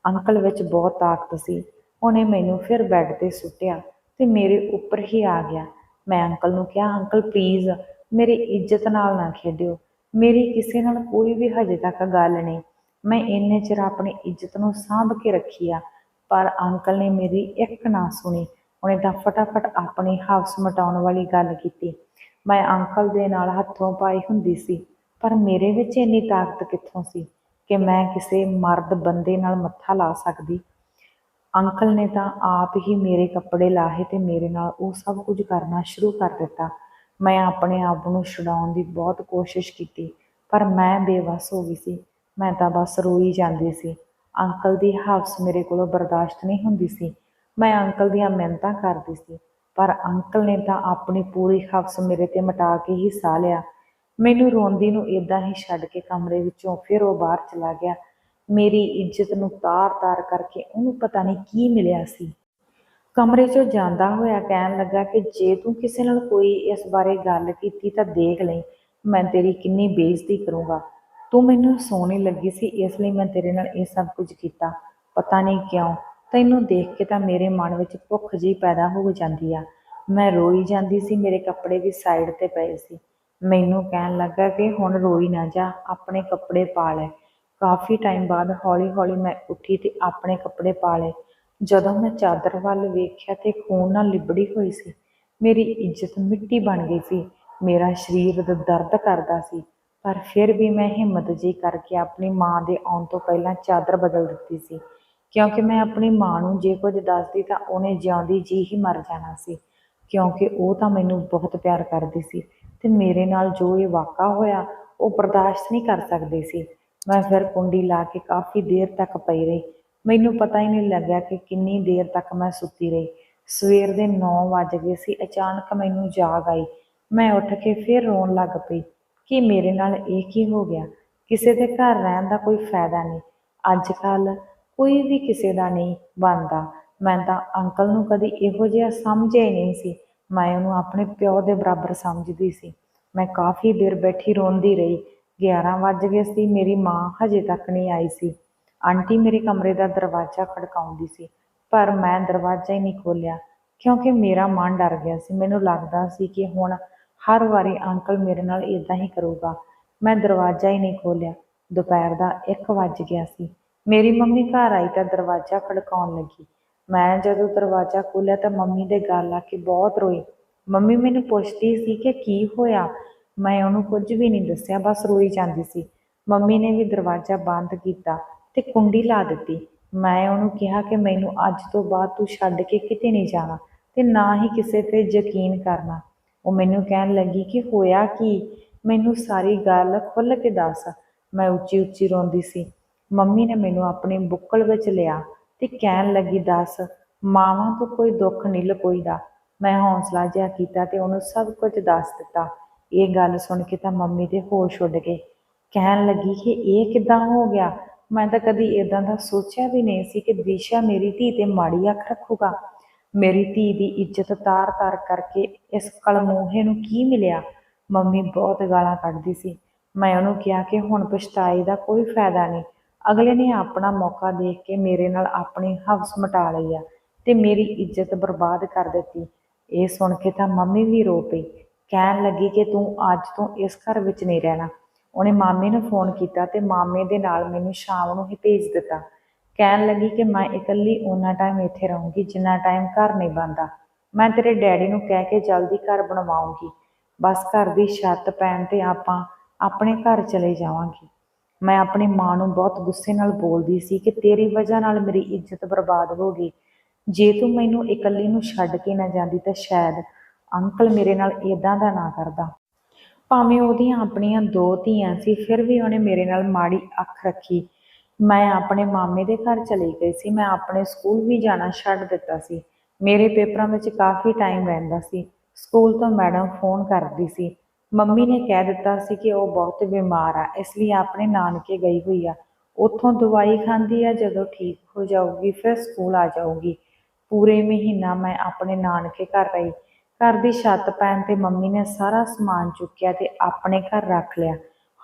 ਅੰਕਲ ਵਿੱਚ ਬਹੁਤ ਤਾਕਤ ਸੀ। ਉਹਨੇ ਮੈਨੂੰ ਫਿਰ ਬੈੱਡ ਤੇ ਸੁੱਟਿਆ ਤੇ ਮੇਰੇ ਉੱਪਰ ਹੀ ਆ ਗਿਆ। ਮੈਂ ਅੰਕਲ ਨੂੰ ਕਿਹਾ, ਅੰਕਲ ਪਲੀਜ਼ ਮੇਰੀ ਇੱਜ਼ਤ ਨਾਲ ਨਾ ਖੇਡਿਓ। ਮੇਰੀ ਕਿਸੇ ਨਾਲ ਕੋਈ ਵੀ ਹਜੇ ਤੱਕ ਗੱਲ ਨਹੀਂ। ਮੈਂ ਇੰਨੇ ਚਿਰ ਆਪਣੀ ਇੱਜ਼ਤ ਨੂੰ ਸਾਂਭ ਕੇ ਰੱਖੀ ਆ। ਪਰ ਅੰਕਲ ਨੇ ਮੇਰੀ ਇੱਕ ਨਾ ਸੁਣੀ। ਉਹਨੇ ਤਾਂ ਫਟਾਫਟ ਆਪਣੀ ਹਵਸ ਮਟਾਉਣ ਵਾਲੀ ਗੱਲ ਕੀਤੀ। ਮੈਂ ਅੰਕਲ ਦੇ ਨਾਲ ਹੱਥੋਂ ਪਾਈ ਹੁੰਦੀ ਸੀ, ਪਰ ਮੇਰੇ ਵਿੱਚ ਇੰਨੀ ਤਾਕਤ ਕਿੱਥੋਂ ਸੀ ਕਿ ਮੈਂ ਕਿਸੇ ਮਰਦ ਬੰਦੇ ਨਾਲ ਮੱਥਾ ਲਾ ਸਕਦੀ। ਅੰਕਲ ਨੇ ਤਾਂ ਆਪ ਹੀ ਮੇਰੇ ਕੱਪੜੇ ਲਾਹੇ ਤੇ ਮੇਰੇ ਨਾਲ ਉਹ ਸਭ ਕੁਝ ਕਰਨਾ ਸ਼ੁਰੂ ਕਰ ਦਿੱਤਾ। ਮੈਂ ਆਪਣੇ ਆਪ ਨੂੰ ਛੁਡਾਉਣ ਦੀ ਬਹੁਤ ਕੋਸ਼ਿਸ਼ ਕੀਤੀ, ਪਰ ਮੈਂ ਬੇਵਸ ਹੋ ਗਈ ਸੀ। ਮੈਂ ਤਾਂ ਬਸ ਰੋਈ ਜਾਂਦੀ ਸੀ। ਅੰਕਲ ਦੀ ਹਵਸ ਮੇਰੇ ਕੋਲੋਂ ਬਰਦਾਸ਼ਤ ਨਹੀਂ ਹੁੰਦੀ ਸੀ। ਮੈਂ ਅੰਕਲ ਦੀਆਂ ਮਿਹਨਤਾਂ ਕਰਦੀ ਸੀ, ਪਰ ਅੰਕਲ ਨੇ ਤਾਂ ਆਪਣੀ ਪੂਰੀ ਹਵਸ ਮੇਰੇ ਤੇ ਮਟਾ ਕੇ ਹੀ ਸਾਹ ਲਿਆ। ਮੈਨੂੰ ਰੋਂਦੀ ਨੂੰ ਇਦਾਂ ਹੀ ਛੱਡ ਕੇ ਕਮਰੇ ਵਿੱਚੋਂ ਫਿਰ ਉਹ ਬਾਹਰ ਚਲਾ ਗਿਆ। ਮੇਰੀ ਇੱਜ਼ਤ ਨੂੰ ਤਾਰ-ਤਾਰ ਕਰਕੇ ਉਹਨੂੰ ਪਤਾ ਨਹੀਂ ਕੀ ਮਿਲਿਆ ਸੀ। ਕਮਰੇ 'ਚੋਂ ਜਾਂਦਾ ਹੋਇਆ ਕਹਿਣ ਲੱਗਾ ਕਿ ਜੇ ਤੂੰ ਕਿਸੇ ਨਾਲ ਕੋਈ ਇਸ ਬਾਰੇ ਗੱਲ ਕੀਤੀ ਤਾਂ ਦੇਖ ਲਈ, ਮੈਂ ਤੇਰੀ ਕਿੰਨੀ ਬੇਇੱਜ਼ਤੀ ਕਰੂੰਗਾ। ਤੂੰ ਮੈਨੂੰ ਸੋਹਣੀ ਲੱਗੀ ਸੀ, ਇਸ ਲਈ ਮੈਂ ਤੇਰੇ ਨਾਲ ਇਹ ਸਭ ਕੁਝ ਕੀਤਾ। ਪਤਾ ਨਹੀਂ ਕਿਉਂ, ਤੈਨੂੰ ਦੇਖ ਕੇ ਤਾਂ ਮੇਰੇ ਮਨ ਵਿੱਚ ਭੁੱਖ ਜੀ ਪੈਦਾ ਹੋ ਜਾਂਦੀ ਆ। ਮੈਂ ਰੋਈ ਜਾਂਦੀ ਸੀ, ਮੇਰੇ ਕੱਪੜੇ ਵੀ ਸਾਈਡ ਤੇ ਪਏ ਸੀ। ਮੈਨੂੰ ਕਹਿਣ ਲੱਗਾ ਕਿ ਹੁਣ ਰੋਈ ਨਾ ਜਾ, ਆਪਣੇ ਕੱਪੜੇ ਪਾ ਲੈ। ਕਾਫੀ ਟਾਈਮ ਬਾਅਦ ਹੌਲੀ-ਹੌਲੀ ਮੈਂ ਉੱਠੀ ਤੇ ਆਪਣੇ ਕੱਪੜੇ ਪਾ ਲਏ। ਜਦੋਂ ਮੈਂ ਚਾਦਰ ਵੱਲ ਵੇਖਿਆ ਤੇ ਖੂਨ ਨਾਲ ਲਿਬੜੀ ਹੋਈ ਸੀ, ਮੇਰੀ ਇੱਜ਼ਤ ਮਿੱਟੀ ਬਣ ਗਈ ਸੀ। ਮੇਰਾ ਸਰੀਰ ਦਰਦ ਕਰਦਾ ਸੀ। ਪਰ ਫਿਰ ਵੀ ਮੈਂ ਹਿੰਮਤ ਜੀ ਕਰਕੇ ਆਪਣੀ ਮਾਂ ਦੇ ਆਉਣ ਤੋਂ ਪਹਿਲਾਂ ਚਾਦਰ ਬਦਲ ਦਿੱਤੀ ਸੀ। ਕਿਉਂਕਿ ਮੈਂ ਆਪਣੀ ਮਾਂ ਨੂੰ ਜੇ ਕੁਝ ਦੱਸਦੀ ਤਾਂ ਉਹਨੇ ਜਿਉਂਦੀ ਜੀ ਹੀ ਮਰ ਜਾਣਾ ਸੀ। ਕਿਉਂਕਿ ਉਹ ਤਾਂ ਮੈਨੂੰ ਬਹੁਤ ਪਿਆਰ ਕਰਦੀ ਸੀ ਤੇ ਮੇਰੇ ਨਾਲ ਜੋ ਇਹ ਵਾਕਾ ਹੋਇਆ, ਉਹ ਬਰਦਾਸ਼ਤ ਨਹੀਂ ਕਰ ਸਕਦੀ ਸੀ। ਮੈਂ ਫਿਰ ਕੁੰਡੀ ਲਾ ਕੇ ਕਾਫੀ ਦੇਰ ਤੱਕ ਪਈ ਰਹੀ। ਮੈਨੂੰ ਪਤਾ ਹੀ ਨਹੀਂ ਲੱਗਿਆ ਕਿ ਕਿੰਨੀ ਦੇਰ ਤੱਕ ਮੈਂ ਸੁੱਤੀ ਰਹੀ। ਸਵੇਰ ਦੇ 9 ਵੱਜ ਗਏ ਸੀ, ਅਚਾਨਕ ਮੈਨੂੰ ਜਾਗ ਆਈ। ਮੈਂ ਉੱਠ ਕੇ ਫਿਰ ਰੋਣ ਲੱਗ ਪਈ। ਕਿ ਮੇਰੇ ਨਾਲ ਇਹ ਕੀ ਹੋ ਗਿਆ? ਕਿਸੇ ਦੇ ਘਰ ਰਹਿਣ ਦਾ ਕੋਈ ਫਾਇਦਾ ਨਹੀਂ। ਅੱਜ ਕੱਲ ਕੋਈ ਵੀ ਕਿਸੇ ਦਾ ਨਹੀਂ ਬਣਦਾ। ਮੈਂ ਤਾਂ ਅੰਕਲ ਨੂੰ ਕਦੀ ਇਹੋ ਜਿਹਾ ਸਮਝਿਆ ਹੀ ਨਹੀਂ ਸੀ। ਮੈਂ ਉਹਨੂੰ ਆਪਣੇ ਪਿਓ ਦੇ ਬਰਾਬਰ ਸਮਝਦੀ ਸੀ। ਮੈਂ ਕਾਫੀ ਦੇਰ ਬੈਠੀ ਰੋਂਦੀ ਰਹੀ। 11 ਵੱਜ ਗਏ ਸੀ, ਮੇਰੀ ਮਾਂ ਹਜੇ ਤੱਕ ਨਹੀਂ ਆਈ ਸੀ। ਆਂਟੀ ਮੇਰੇ ਕਮਰੇ ਦਾ ਦਰਵਾਜ਼ਾ ਖੜਕਾਉਂਦੀ ਸੀ, ਪਰ ਮੈਂ ਦਰਵਾਜ਼ਾ ਹੀ ਨਹੀਂ ਖੋਲ੍ਹਿਆ, ਕਿਉਂਕਿ ਮੇਰਾ ਮਨ ਡਰ ਗਿਆ ਸੀ। ਮੈਨੂੰ ਲੱਗਦਾ ਸੀ ਕਿ ਹੁਣ ਹਰ ਵਾਰੀ ਅੰਕਲ ਮੇਰੇ ਨਾਲ ਇਦਾਂ ਹੀ ਕਰੂਗਾ। ਮੈਂ ਦਰਵਾਜ਼ਾ ਹੀ ਨਹੀਂ ਖੋਲ੍ਹਿਆ। ਦੁਪਹਿਰ ਦਾ 1 ਵੱਜ ਗਿਆ ਸੀ। ਮੇਰੀ ਮੰਮੀ ਘਰ ਆਈ ਤਾਂ ਦਰਵਾਜ਼ਾ ਖੜਕਾਉਣ ਲੱਗੀ। ਮੈਂ ਜਦੋਂ ਦਰਵਾਜ਼ਾ ਖੋਲ੍ਹਿਆ ਤਾਂ ਮੰਮੀ ਦੇ ਗੱਲ ਆ ਕੇ ਬਹੁਤ ਰੋਈ। ਮੰਮੀ ਮੈਨੂੰ ਪੁੱਛਦੀ ਸੀ ਕਿ ਕੀ ਹੋਇਆ? ਮੈਂ ਉਹਨੂੰ ਕੁਝ ਵੀ ਨਹੀਂ ਦੱਸਿਆ, ਬਸ ਰੋਈ ਜਾਂਦੀ ਸੀ। ਮੰਮੀ ਨੇ ਵੀ ਦਰਵਾਜ਼ਾ ਬੰਦ ਕੀਤਾ ਤੇ ਕੁੰਡੀ ਲਾ ਦਿੱਤੀ। ਮੈਂ ਉਹਨੂੰ ਕਿਹਾ ਕਿ ਮੈਨੂੰ ਅੱਜ ਤੋਂ ਬਾਅਦ ਤੂੰ ਛੱਡ ਕੇ ਕਿਤੇ ਨਹੀਂ ਜਾਣਾ ਤੇ ਨਾ ਹੀ ਕਿਸੇ ਤੇ ਯਕੀਨ ਕਰਨਾ। ਉਹ ਮੈਨੂੰ ਕਹਿਣ ਲੱਗੀ ਕਿ ਹੋਇਆ ਕੀ? ਮੈਨੂੰ ਸਾਰੀ ਗੱਲ ਖੁੱਲ੍ਹ ਕੇ ਦੱਸ। ਮੈਂ ਉੱਚੀ ਉੱਚੀ ਰੋਂਦੀ ਸੀ। ਮੰਮੀ ਨੇ ਮੈਨੂੰ ਆਪਣੀ ਬੁੱਕਲ ਵਿੱਚ ਲਿਆ ਤੇ ਕਹਿਣ ਲੱਗੀ, ਦੱਸ, ਮਾਵਾਂ ਤੋਂ ਕੋਈ ਦੁੱਖ ਨਹੀਂ ਲਕੋਈਦਾ। ਮੈਂ ਹੌਸਲਾ ਜਿਹਾ ਕੀਤਾ ਤੇ ਉਹਨੂੰ ਸਭ ਕੁਝ ਦੱਸ ਦਿੱਤਾ। ਇਹ ਗੱਲ ਸੁਣ ਕੇ ਤਾਂ ਮੰਮੀ ਦੇ ਹੋਸ਼ ਉੱਡ ਗਏ। ਕਹਿਣ ਲੱਗੀ ਕਿ ਇਹ ਕਿੱਦਾਂ ਹੋ ਗਿਆ? ਮੈਂ ਤਾਂ ਕਦੀ ਇਦਾਂ ਦਾ ਸੋਚਿਆ ਵੀ ਨਹੀਂ ਸੀ ਕਿ ਦਿਸ਼ਾ ਮੇਰੀ ਧੀ ਤੇ ਮਾੜੀ ਅੱਖ ਰੱਖੂਗਾ। ਮੇਰੀ ਧੀ ਦੀ ਇੱਜ਼ਤ ਤਾਰ-ਤਾਰ ਕਰਕੇ ਇਸ ਕਲਮੂਹੇ ਨੂੰ ਕੀ ਮਿਲਿਆ? ਮੰਮੀ ਬਹੁਤ ਗਾਲਾਂ ਕੱਢਦੀ ਸੀ। ਮੈਂ ਉਹਨੂੰ ਕਿਹਾ ਕਿ ਹੁਣ ਪਛਤਾਈ ਦਾ ਕੋਈ ਫਾਇਦਾ ਨਹੀਂ। ਅਗਲੇ ਨੇ ਆਪਣਾ ਮੌਕਾ ਦੇਖ ਕੇ ਮੇਰੇ ਨਾਲ ਆਪਣੀ ਹਵਸ ਮਟਾ ਲਈ ਆ ਤੇ ਮੇਰੀ ਇੱਜ਼ਤ ਬਰਬਾਦ ਕਰ ਦਿੱਤੀ। ਇਹ ਸੁਣ ਕੇ ਤਾਂ ਮੰਮੀ ਵੀ ਰੋ ਪਈ। ਕਹਿਣ ਲੱਗੀ ਕਿ ਤੂੰ ਅੱਜ ਤੋਂ ਇਸ ਘਰ ਵਿੱਚ ਨਹੀਂ ਰਹਿਣਾ। ਉਹਨੇ ਮਾਮੇ ਨੂੰ ਫੋਨ ਕੀਤਾ ਤੇ ਮਾਮੇ ਦੇ ਨਾਲ ਮੈਨੂੰ ਸ਼ਾਮ ਨੂੰ ਹੀ ਭੇਜ ਦਿੱਤਾ। ਕਹਿਣ ਲੱਗੀ ਕਿ ਮੈਂ ਇਕੱਲੀ ਓਨਾ ਟਾਈਮ ਇੱਥੇ ਰਹੂੰਗੀ ਜਿੰਨਾ ਟਾਈਮ ਘਰ ਨਹੀਂ ਬਣਦਾ। ਮੈਂ ਤੇਰੇ ਡੈਡੀ ਨੂੰ ਕਹਿ ਕੇ ਜਲਦੀ ਘਰ ਬਣਵਾਉਂਗੀ। ਬਸ ਘਰ ਦੀ ਛੱਤ ਪੈਣ ਤੇ ਆਪਾਂ ਆਪਣੇ ਘਰ ਚਲੇ ਜਾਵਾਂਗੇ। ਮੈਂ ਆਪਣੀ ਮਾਂ ਨੂੰ ਬਹੁਤ ਗੁੱਸੇ ਨਾਲ ਬੋਲਦੀ ਸੀ ਕਿ ਤੇਰੀ ਵਜ੍ਹਾ ਨਾਲ ਮੇਰੀ ਇੱਜ਼ਤ ਬਰਬਾਦ ਹੋ ਗਈ। ਜੇ ਤੂੰ ਮੈਨੂੰ ਇਕੱਲੀ ਨੂੰ ਛੱਡ ਕੇ ਨਾ ਜਾਂਦੀ ਤਾਂ ਸ਼ਾਇਦ ਅੰਕਲ ਮੇਰੇ ਨਾਲ ਇਦਾਂ ਦਾ ਨਾ ਕਰਦਾ। ਭਾਵੇਂ ਉਹਦੀਆਂ ਆਪਣੀਆਂ ਦੋ ਧੀਆਂ ਸੀ, ਫਿਰ ਵੀ ਉਹਨੇ ਮੇਰੇ ਨਾਲ ਮਾੜੀ ਅੱਖ ਰੱਖੀ। ਮੈਂ ਆਪਣੇ ਮਾਮੇ ਦੇ ਘਰ ਚਲੀ ਗਈ ਸੀ, ਮੈਂ ਆਪਣੇ ਸਕੂਲ ਵੀ ਜਾਣਾ ਛੱਡ ਦਿੱਤਾ ਸੀ। ਮੇਰੇ ਪੇਪਰਾਂ ਵਿੱਚ ਕਾਫੀ ਟਾਈਮ ਰਹਿੰਦਾ ਸੀ। ਸਕੂਲ ਤੋਂ ਮੈਡਮ ਫੋਨ ਕਰਦੀ ਸੀ। ਮੰਮੀ ਨੇ ਕਹਿ ਦਿੱਤਾ ਸੀ ਕਿ ਉਹ ਬਹੁਤ ਬਿਮਾਰ ਆ, ਇਸ ਲਈ ਆਪਣੇ ਨਾਨਕੇ ਗਈ ਹੋਈ ਆ। ਉੱਥੋਂ ਦਵਾਈ ਖਾਂਦੀ ਆ, ਜਦੋਂ ਠੀਕ ਹੋ ਜਾਊਗੀ, ਫਿਰ ਸਕੂਲ ਆ ਜਾਊਗੀ। ਪੂਰੇ ਮਹੀਨਾ ਮੈਂ ਆਪਣੇ ਨਾਨਕੇ ਘਰ ਰਹੀ। ਘਰ ਦੀ ਛੱਤ ਪੈਣ ਤੇ ਮੰਮੀ ਨੇ ਸਾਰਾ ਸਮਾਨ ਚੁੱਕਿਆ ਤੇ ਆਪਣੇ ਘਰ ਰੱਖ ਲਿਆ।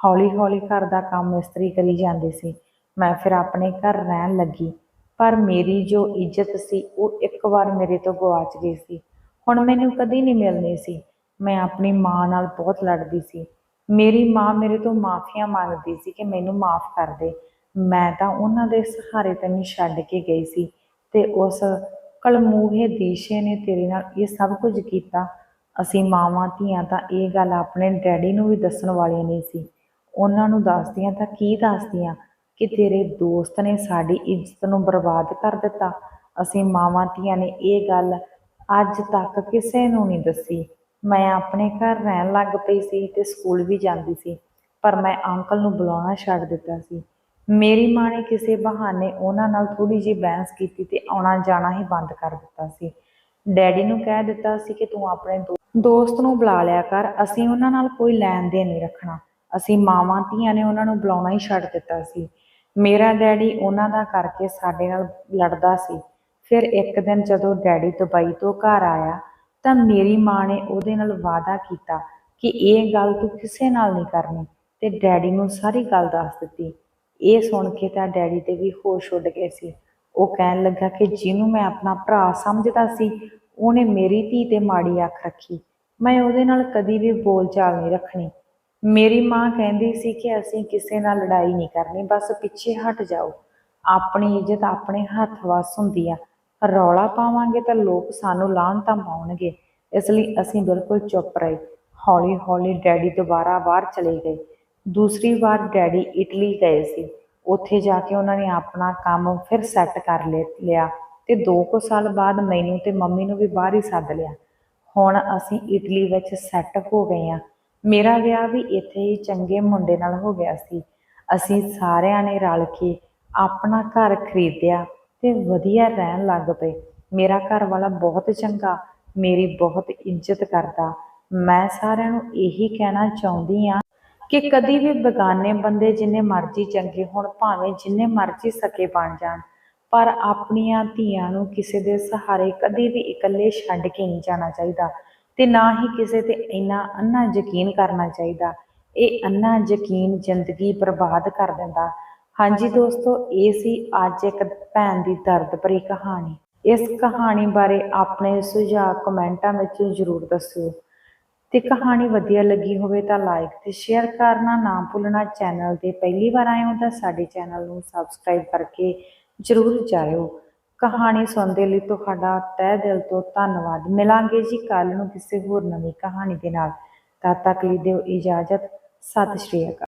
ਹੌਲੀ ਹੌਲੀ ਘਰ ਦਾ ਕੰਮ ਮਿਸਤਰੀ ਕਰੀ ਜਾਂਦੇ ਸੀ। ਮੈਂ ਫਿਰ ਆਪਣੇ ਘਰ ਰਹਿਣ ਲੱਗੀ। ਪਰ ਮੇਰੀ ਜੋ ਇੱਜ਼ਤ ਸੀ, ਉਹ ਇੱਕ ਵਾਰ ਮੇਰੇ ਤੋਂ ਗਵਾਚ ਗਈ ਸੀ। ਹੁਣ ਮੈਨੂੰ ਕਦੀ ਨਹੀਂ ਮਿਲਣੀ ਸੀ। ਮੈਂ ਆਪਣੀ ਮਾਂ ਨਾਲ ਬਹੁਤ ਲੜਦੀ ਸੀ। ਮੇਰੀ ਮਾਂ ਮੇਰੇ ਤੋਂ ਮਾਫੀਆਂ ਮੰਗਦੀ ਸੀ ਕਿ ਮੈਨੂੰ ਮਾਫ ਕਰ ਦੇ। ਮੈਂ ਤਾਂ ਉਹਨਾਂ ਦੇ ਸਹਾਰੇ ਤੈਨੂੰ ਛੱਡ ਕੇ ਗਈ ਸੀ ਤੇ ਉਸ ਕਲਮੂਹੇ ਦੀਸ਼ੇ ਨੇ ਤੇਰੇ ਨਾਲ ਇਹ ਸਭ ਕੁਝ ਕੀਤਾ। ਅਸੀਂ ਮਾਵਾਂ ਧੀਆਂ ਤਾਂ ਇਹ ਗੱਲ ਆਪਣੇ ਡੈਡੀ ਨੂੰ ਵੀ ਦੱਸਣ ਵਾਲੀਆਂ ਨਹੀਂ ਸੀ। ਉਹਨਾਂ ਨੂੰ ਦੱਸਦੀਆਂ ਤਾਂ ਕੀ ਦੱਸਦੀਆਂ? ਕਿ ਤੇਰੇ ਦੋਸਤ ਨੇ ਸਾਡੀ ਇੱਜ਼ਤ ਨੂੰ ਬਰਬਾਦ ਕਰ ਦਿੱਤਾ। ਅਸੀਂ ਮਾਵਾਂ ਧੀਆਂ ਨੇ ਇਹ ਗੱਲ ਅੱਜ ਤੱਕ ਕਿਸੇ ਨੂੰ ਨਹੀਂ ਦੱਸੀ। ਮੈਂ ਆਪਣੇ ਘਰ ਰਹਿਣ ਲੱਗ ਪਈ ਸੀ ਤੇ ਸਕੂਲ ਵੀ ਜਾਂਦੀ ਸੀ, ਪਰ ਮੈਂ ਅੰਕਲ ਨੂੰ ਬੁਲਾਉਣਾ ਛੱਡ ਦਿੱਤਾ ਸੀ। ਮੇਰੀ ਮਾਂ ਨੇ ਕਿਸੇ ਬਹਾਨੇ ਉਹਨਾਂ ਨਾਲ ਥੋੜੀ ਜਿਹੀ ਬਹਿਸ ਕੀਤੀ ਤੇ ਆਉਣਾ ਜਾਣਾ ਹੀ ਬੰਦ ਕਰ ਦਿੱਤਾ ਸੀ। ਡੈਡੀ ਨੂੰ ਕਹਿ ਦਿੱਤਾ ਸੀ ਕਿ ਤੂੰ ਆਪਣੇ ਦੋ- ਦੋਸਤ ਨੂੰ ਬੁਲਾ ਲਿਆ ਕਰ, ਅਸੀਂ ਉਹਨਾਂ ਨਾਲ ਕੋਈ ਲੈਣ ਦੇਣ ਨਹੀਂ ਰੱਖਣਾ। ਅਸੀਂ ਮਾਵਾਂ ਧੀਆਂ ਨੇ ਉਹਨਾਂ ਨੂੰ ਬੁਲਾਉਣਾ ਹੀ ਛੱਡ ਦਿੱਤਾ ਸੀ। ਮੇਰਾ ਡੈਡੀ ਉਹਨਾਂ ਦਾ ਕਰਕੇ ਸਾਡੇ ਨਾਲ ਲੜਦਾ ਸੀ। ਫਿਰ ਇੱਕ ਦਿਨ ਜਦੋਂ ਡੈਡੀ ਦੁਬਈ ਤੋਂ ਘਰ ਆਇਆ, ਤਾਂ ਮੇਰੀ ਮਾਂ ਨੇ ਉਹਦੇ ਨਾਲ ਵਾਅਦਾ ਕੀਤਾ ਕਿ ਇਹ ਗੱਲ ਤੂੰ ਕਿਸੇ ਨਾਲ ਨਹੀਂ ਕਰਨੀ ਤੇ ਡੈਡੀ ਨੂੰ ਸਾਰੀ ਗੱਲ ਦੱਸ ਦਿੱਤੀ। ਇਹ ਸੁਣ ਕੇ ਤਾਂ ਡੈਡੀ ਤੇ ਵੀ ਹੋਸ਼ ਉੱਡ ਗਏ ਸੀ। ਉਹ ਕਹਿਣ ਲੱਗਾ ਕਿ ਜਿਹਨੂੰ ਮੈਂ ਆਪਣਾ ਭਰਾ ਸਮਝਦਾ ਸੀ, ਉਹਨੇ ਮੇਰੀ ਧੀ ਤੇ ਮਾੜੀ ਅੱਖ ਰੱਖੀ। ਮੈਂ ਉਹਦੇ ਨਾਲ ਕਦੀ ਵੀ ਬੋਲਚਾਲ ਨਹੀਂ ਰੱਖਣੀ। ਮੇਰੀ ਮਾਂ ਕਹਿੰਦੀ ਸੀ ਕਿ ਅਸੀਂ ਕਿਸੇ ਨਾਲ ਲੜਾਈ ਨਹੀਂ ਕਰਨੀ, ਬਸ ਪਿੱਛੇ ਹਟ ਜਾਓ। ਆਪਣੀ ਇੱਜ਼ਤ ਆਪਣੇ ਹੱਥ ਵੱਸ ਹੁੰਦੀ ਆ। ਰੌਲਾ ਪਾਵਾਂਗੇ ਤਾਂ ਲੋਕ ਸਾਨੂੰ ਲਾਹਨਤਾਂ ਪਾਉਣਗੇ। ਇਸ ਲਈ ਅਸੀਂ ਬਿਲਕੁਲ ਚੁੱਪ ਰਹੇ। ਹੌਲੀ ਹੌਲੀ ਡੈਡੀ ਦੁਬਾਰਾ ਬਾਹਰ ਚਲੇ ਗਏ। ਦੂਸਰੀ ਵਾਰ ਡੈਡੀ ਇਟਲੀ ਗਏ ਸੀ। ਉੱਥੇ ਜਾ ਕੇ ਉਹਨਾਂ ਨੇ ਆਪਣਾ ਕੰਮ ਫਿਰ ਸੈੱਟ ਕਰ ਲਿ- ਲਿਆ ਤੇ 2 ਕੁ ਸਾਲ ਬਾਅਦ ਮੈਨੂੰ ਤੇ ਮੰਮੀ ਨੂੰ ਵੀ ਬਾਹਰ ਹੀ ਸੱਦ ਲਿਆ। ਹੁਣ ਅਸੀਂ ਇਟਲੀ ਵਿੱਚ ਸੈੱਟ ਹੋ ਗਏ ਆ। ਮੇਰਾ ਵਿਆਹ ਵੀ ਇੱਥੇ ਹੀ ਚੰਗੇ ਮੁੰਡੇ ਨਾਲ ਹੋ ਗਿਆ ਸੀ। ਅਸੀਂ ਸਾਰਿਆਂ ਨੇ ਰਲ ਕੇ ਆਪਣਾ ਘਰ ਖਰੀਦਿਆ ਤੇ ਵਧੀਆ ਰਹਿਣ ਲੱਗ ਪਏ। ਮੇਰਾ ਘਰ ਵਾਲਾ ਬਹੁਤ ਚੰਗਾ, ਮੇਰੀ ਬਹੁਤ ਇੱਜ਼ਤ ਕਰਦਾ। ਮੈਂ ਸਾਰਿਆਂ ਨੂੰ ਇਹੀ ਕਹਿਣਾ ਚਾਹੁੰਦੀ ਆ ਕਿ ਕਦੀ ਵੀ ਬੇਗਾਨੇ ਬੰਦੇ ਜਿੰਨੇ ਮਰਜ਼ੀ ਚੰਗੇ ਹੋਣ, ਭਾਵੇਂ ਜਿੰਨੇ ਮਰਜ਼ੀ ਸਕੇ ਬਣ ਜਾਣ, ਪਰ ਆਪਣੀਆਂ ਧੀਆਂ ਨੂੰ ਕਿਸੇ ਦੇ ਸਹਾਰੇ ਕਦੀ ਵੀ ਇਕੱਲੇ ਛੱਡ ਕੇ ਨਹੀਂ ਜਾਣਾ ਚਾਹੀਦਾ। ਤੇ ਨਾ ਹੀ ਕਿਸੇ ਤੇ ਇੰਨਾ ਅੰਨਾ ਯਕੀਨ ਕਰਨਾ ਚਾਹੀਦਾ। ਇਹ ਅੰਨਾ ਯਕੀਨ ਜ਼ਿੰਦਗੀ ਬਰਬਾਦ ਕਰ ਦਿੰਦਾ। ਹਾਂਜੀ ਦੋਸਤੋ, ਇਹ ਸੀ ਅੱਜ ਇੱਕ ਭੈਣ ਦੀ ਦਰਦ ਭਰੀ ਕਹਾਣੀ। ਇਸ ਕਹਾਣੀ ਬਾਰੇ ਆਪਣੇ ਸੁਝਾਅ ਕਮੈਂਟਾਂ ਵਿੱਚ ਜ਼ਰੂਰ ਦੱਸਿਓ। ਤੇ ਕਹਾਣੀ ਵਧੀਆ ਲੱਗੀ ਹੋਵੇ ਤਾਂ ਲਾਈਕ ਤੇ ਸ਼ੇਅਰ ਕਰਨਾ ਨਾ ਭੁੱਲਣਾ। ਚੈਨਲ ਤੇ ਪਹਿਲੀ ਵਾਰ ਆਏ ਹੋ ਤਾਂ ਸਾਡੇ ਚੈਨਲ ਨੂੰ ਸਬਸਕ੍ਰਾਈਬ ਕਰਕੇ ਜ਼ਰੂਰ ਜਾਇਓ। ਕਹਾਣੀ ਸੁਣਦੇ ਲਈ ਤੁਹਾਡਾ ਤਹਿ ਦਿਲ ਤੋਂ ਧੰਨਵਾਦ। ਮਿਲਾਂਗੇ ਜੀ ਕੱਲ ਨੂੰ ਕਿਸੇ ਹੋਰ ਨਵੀਂ ਕਹਾਣੀ ਦੇ ਨਾਲ। ਤਦ ਤੱਕ ਲਈ ਦਿਓ ਇਜਾਜ਼ਤ। ਸਤਿ ਸ਼੍ਰੀ ਅਕਾਲ।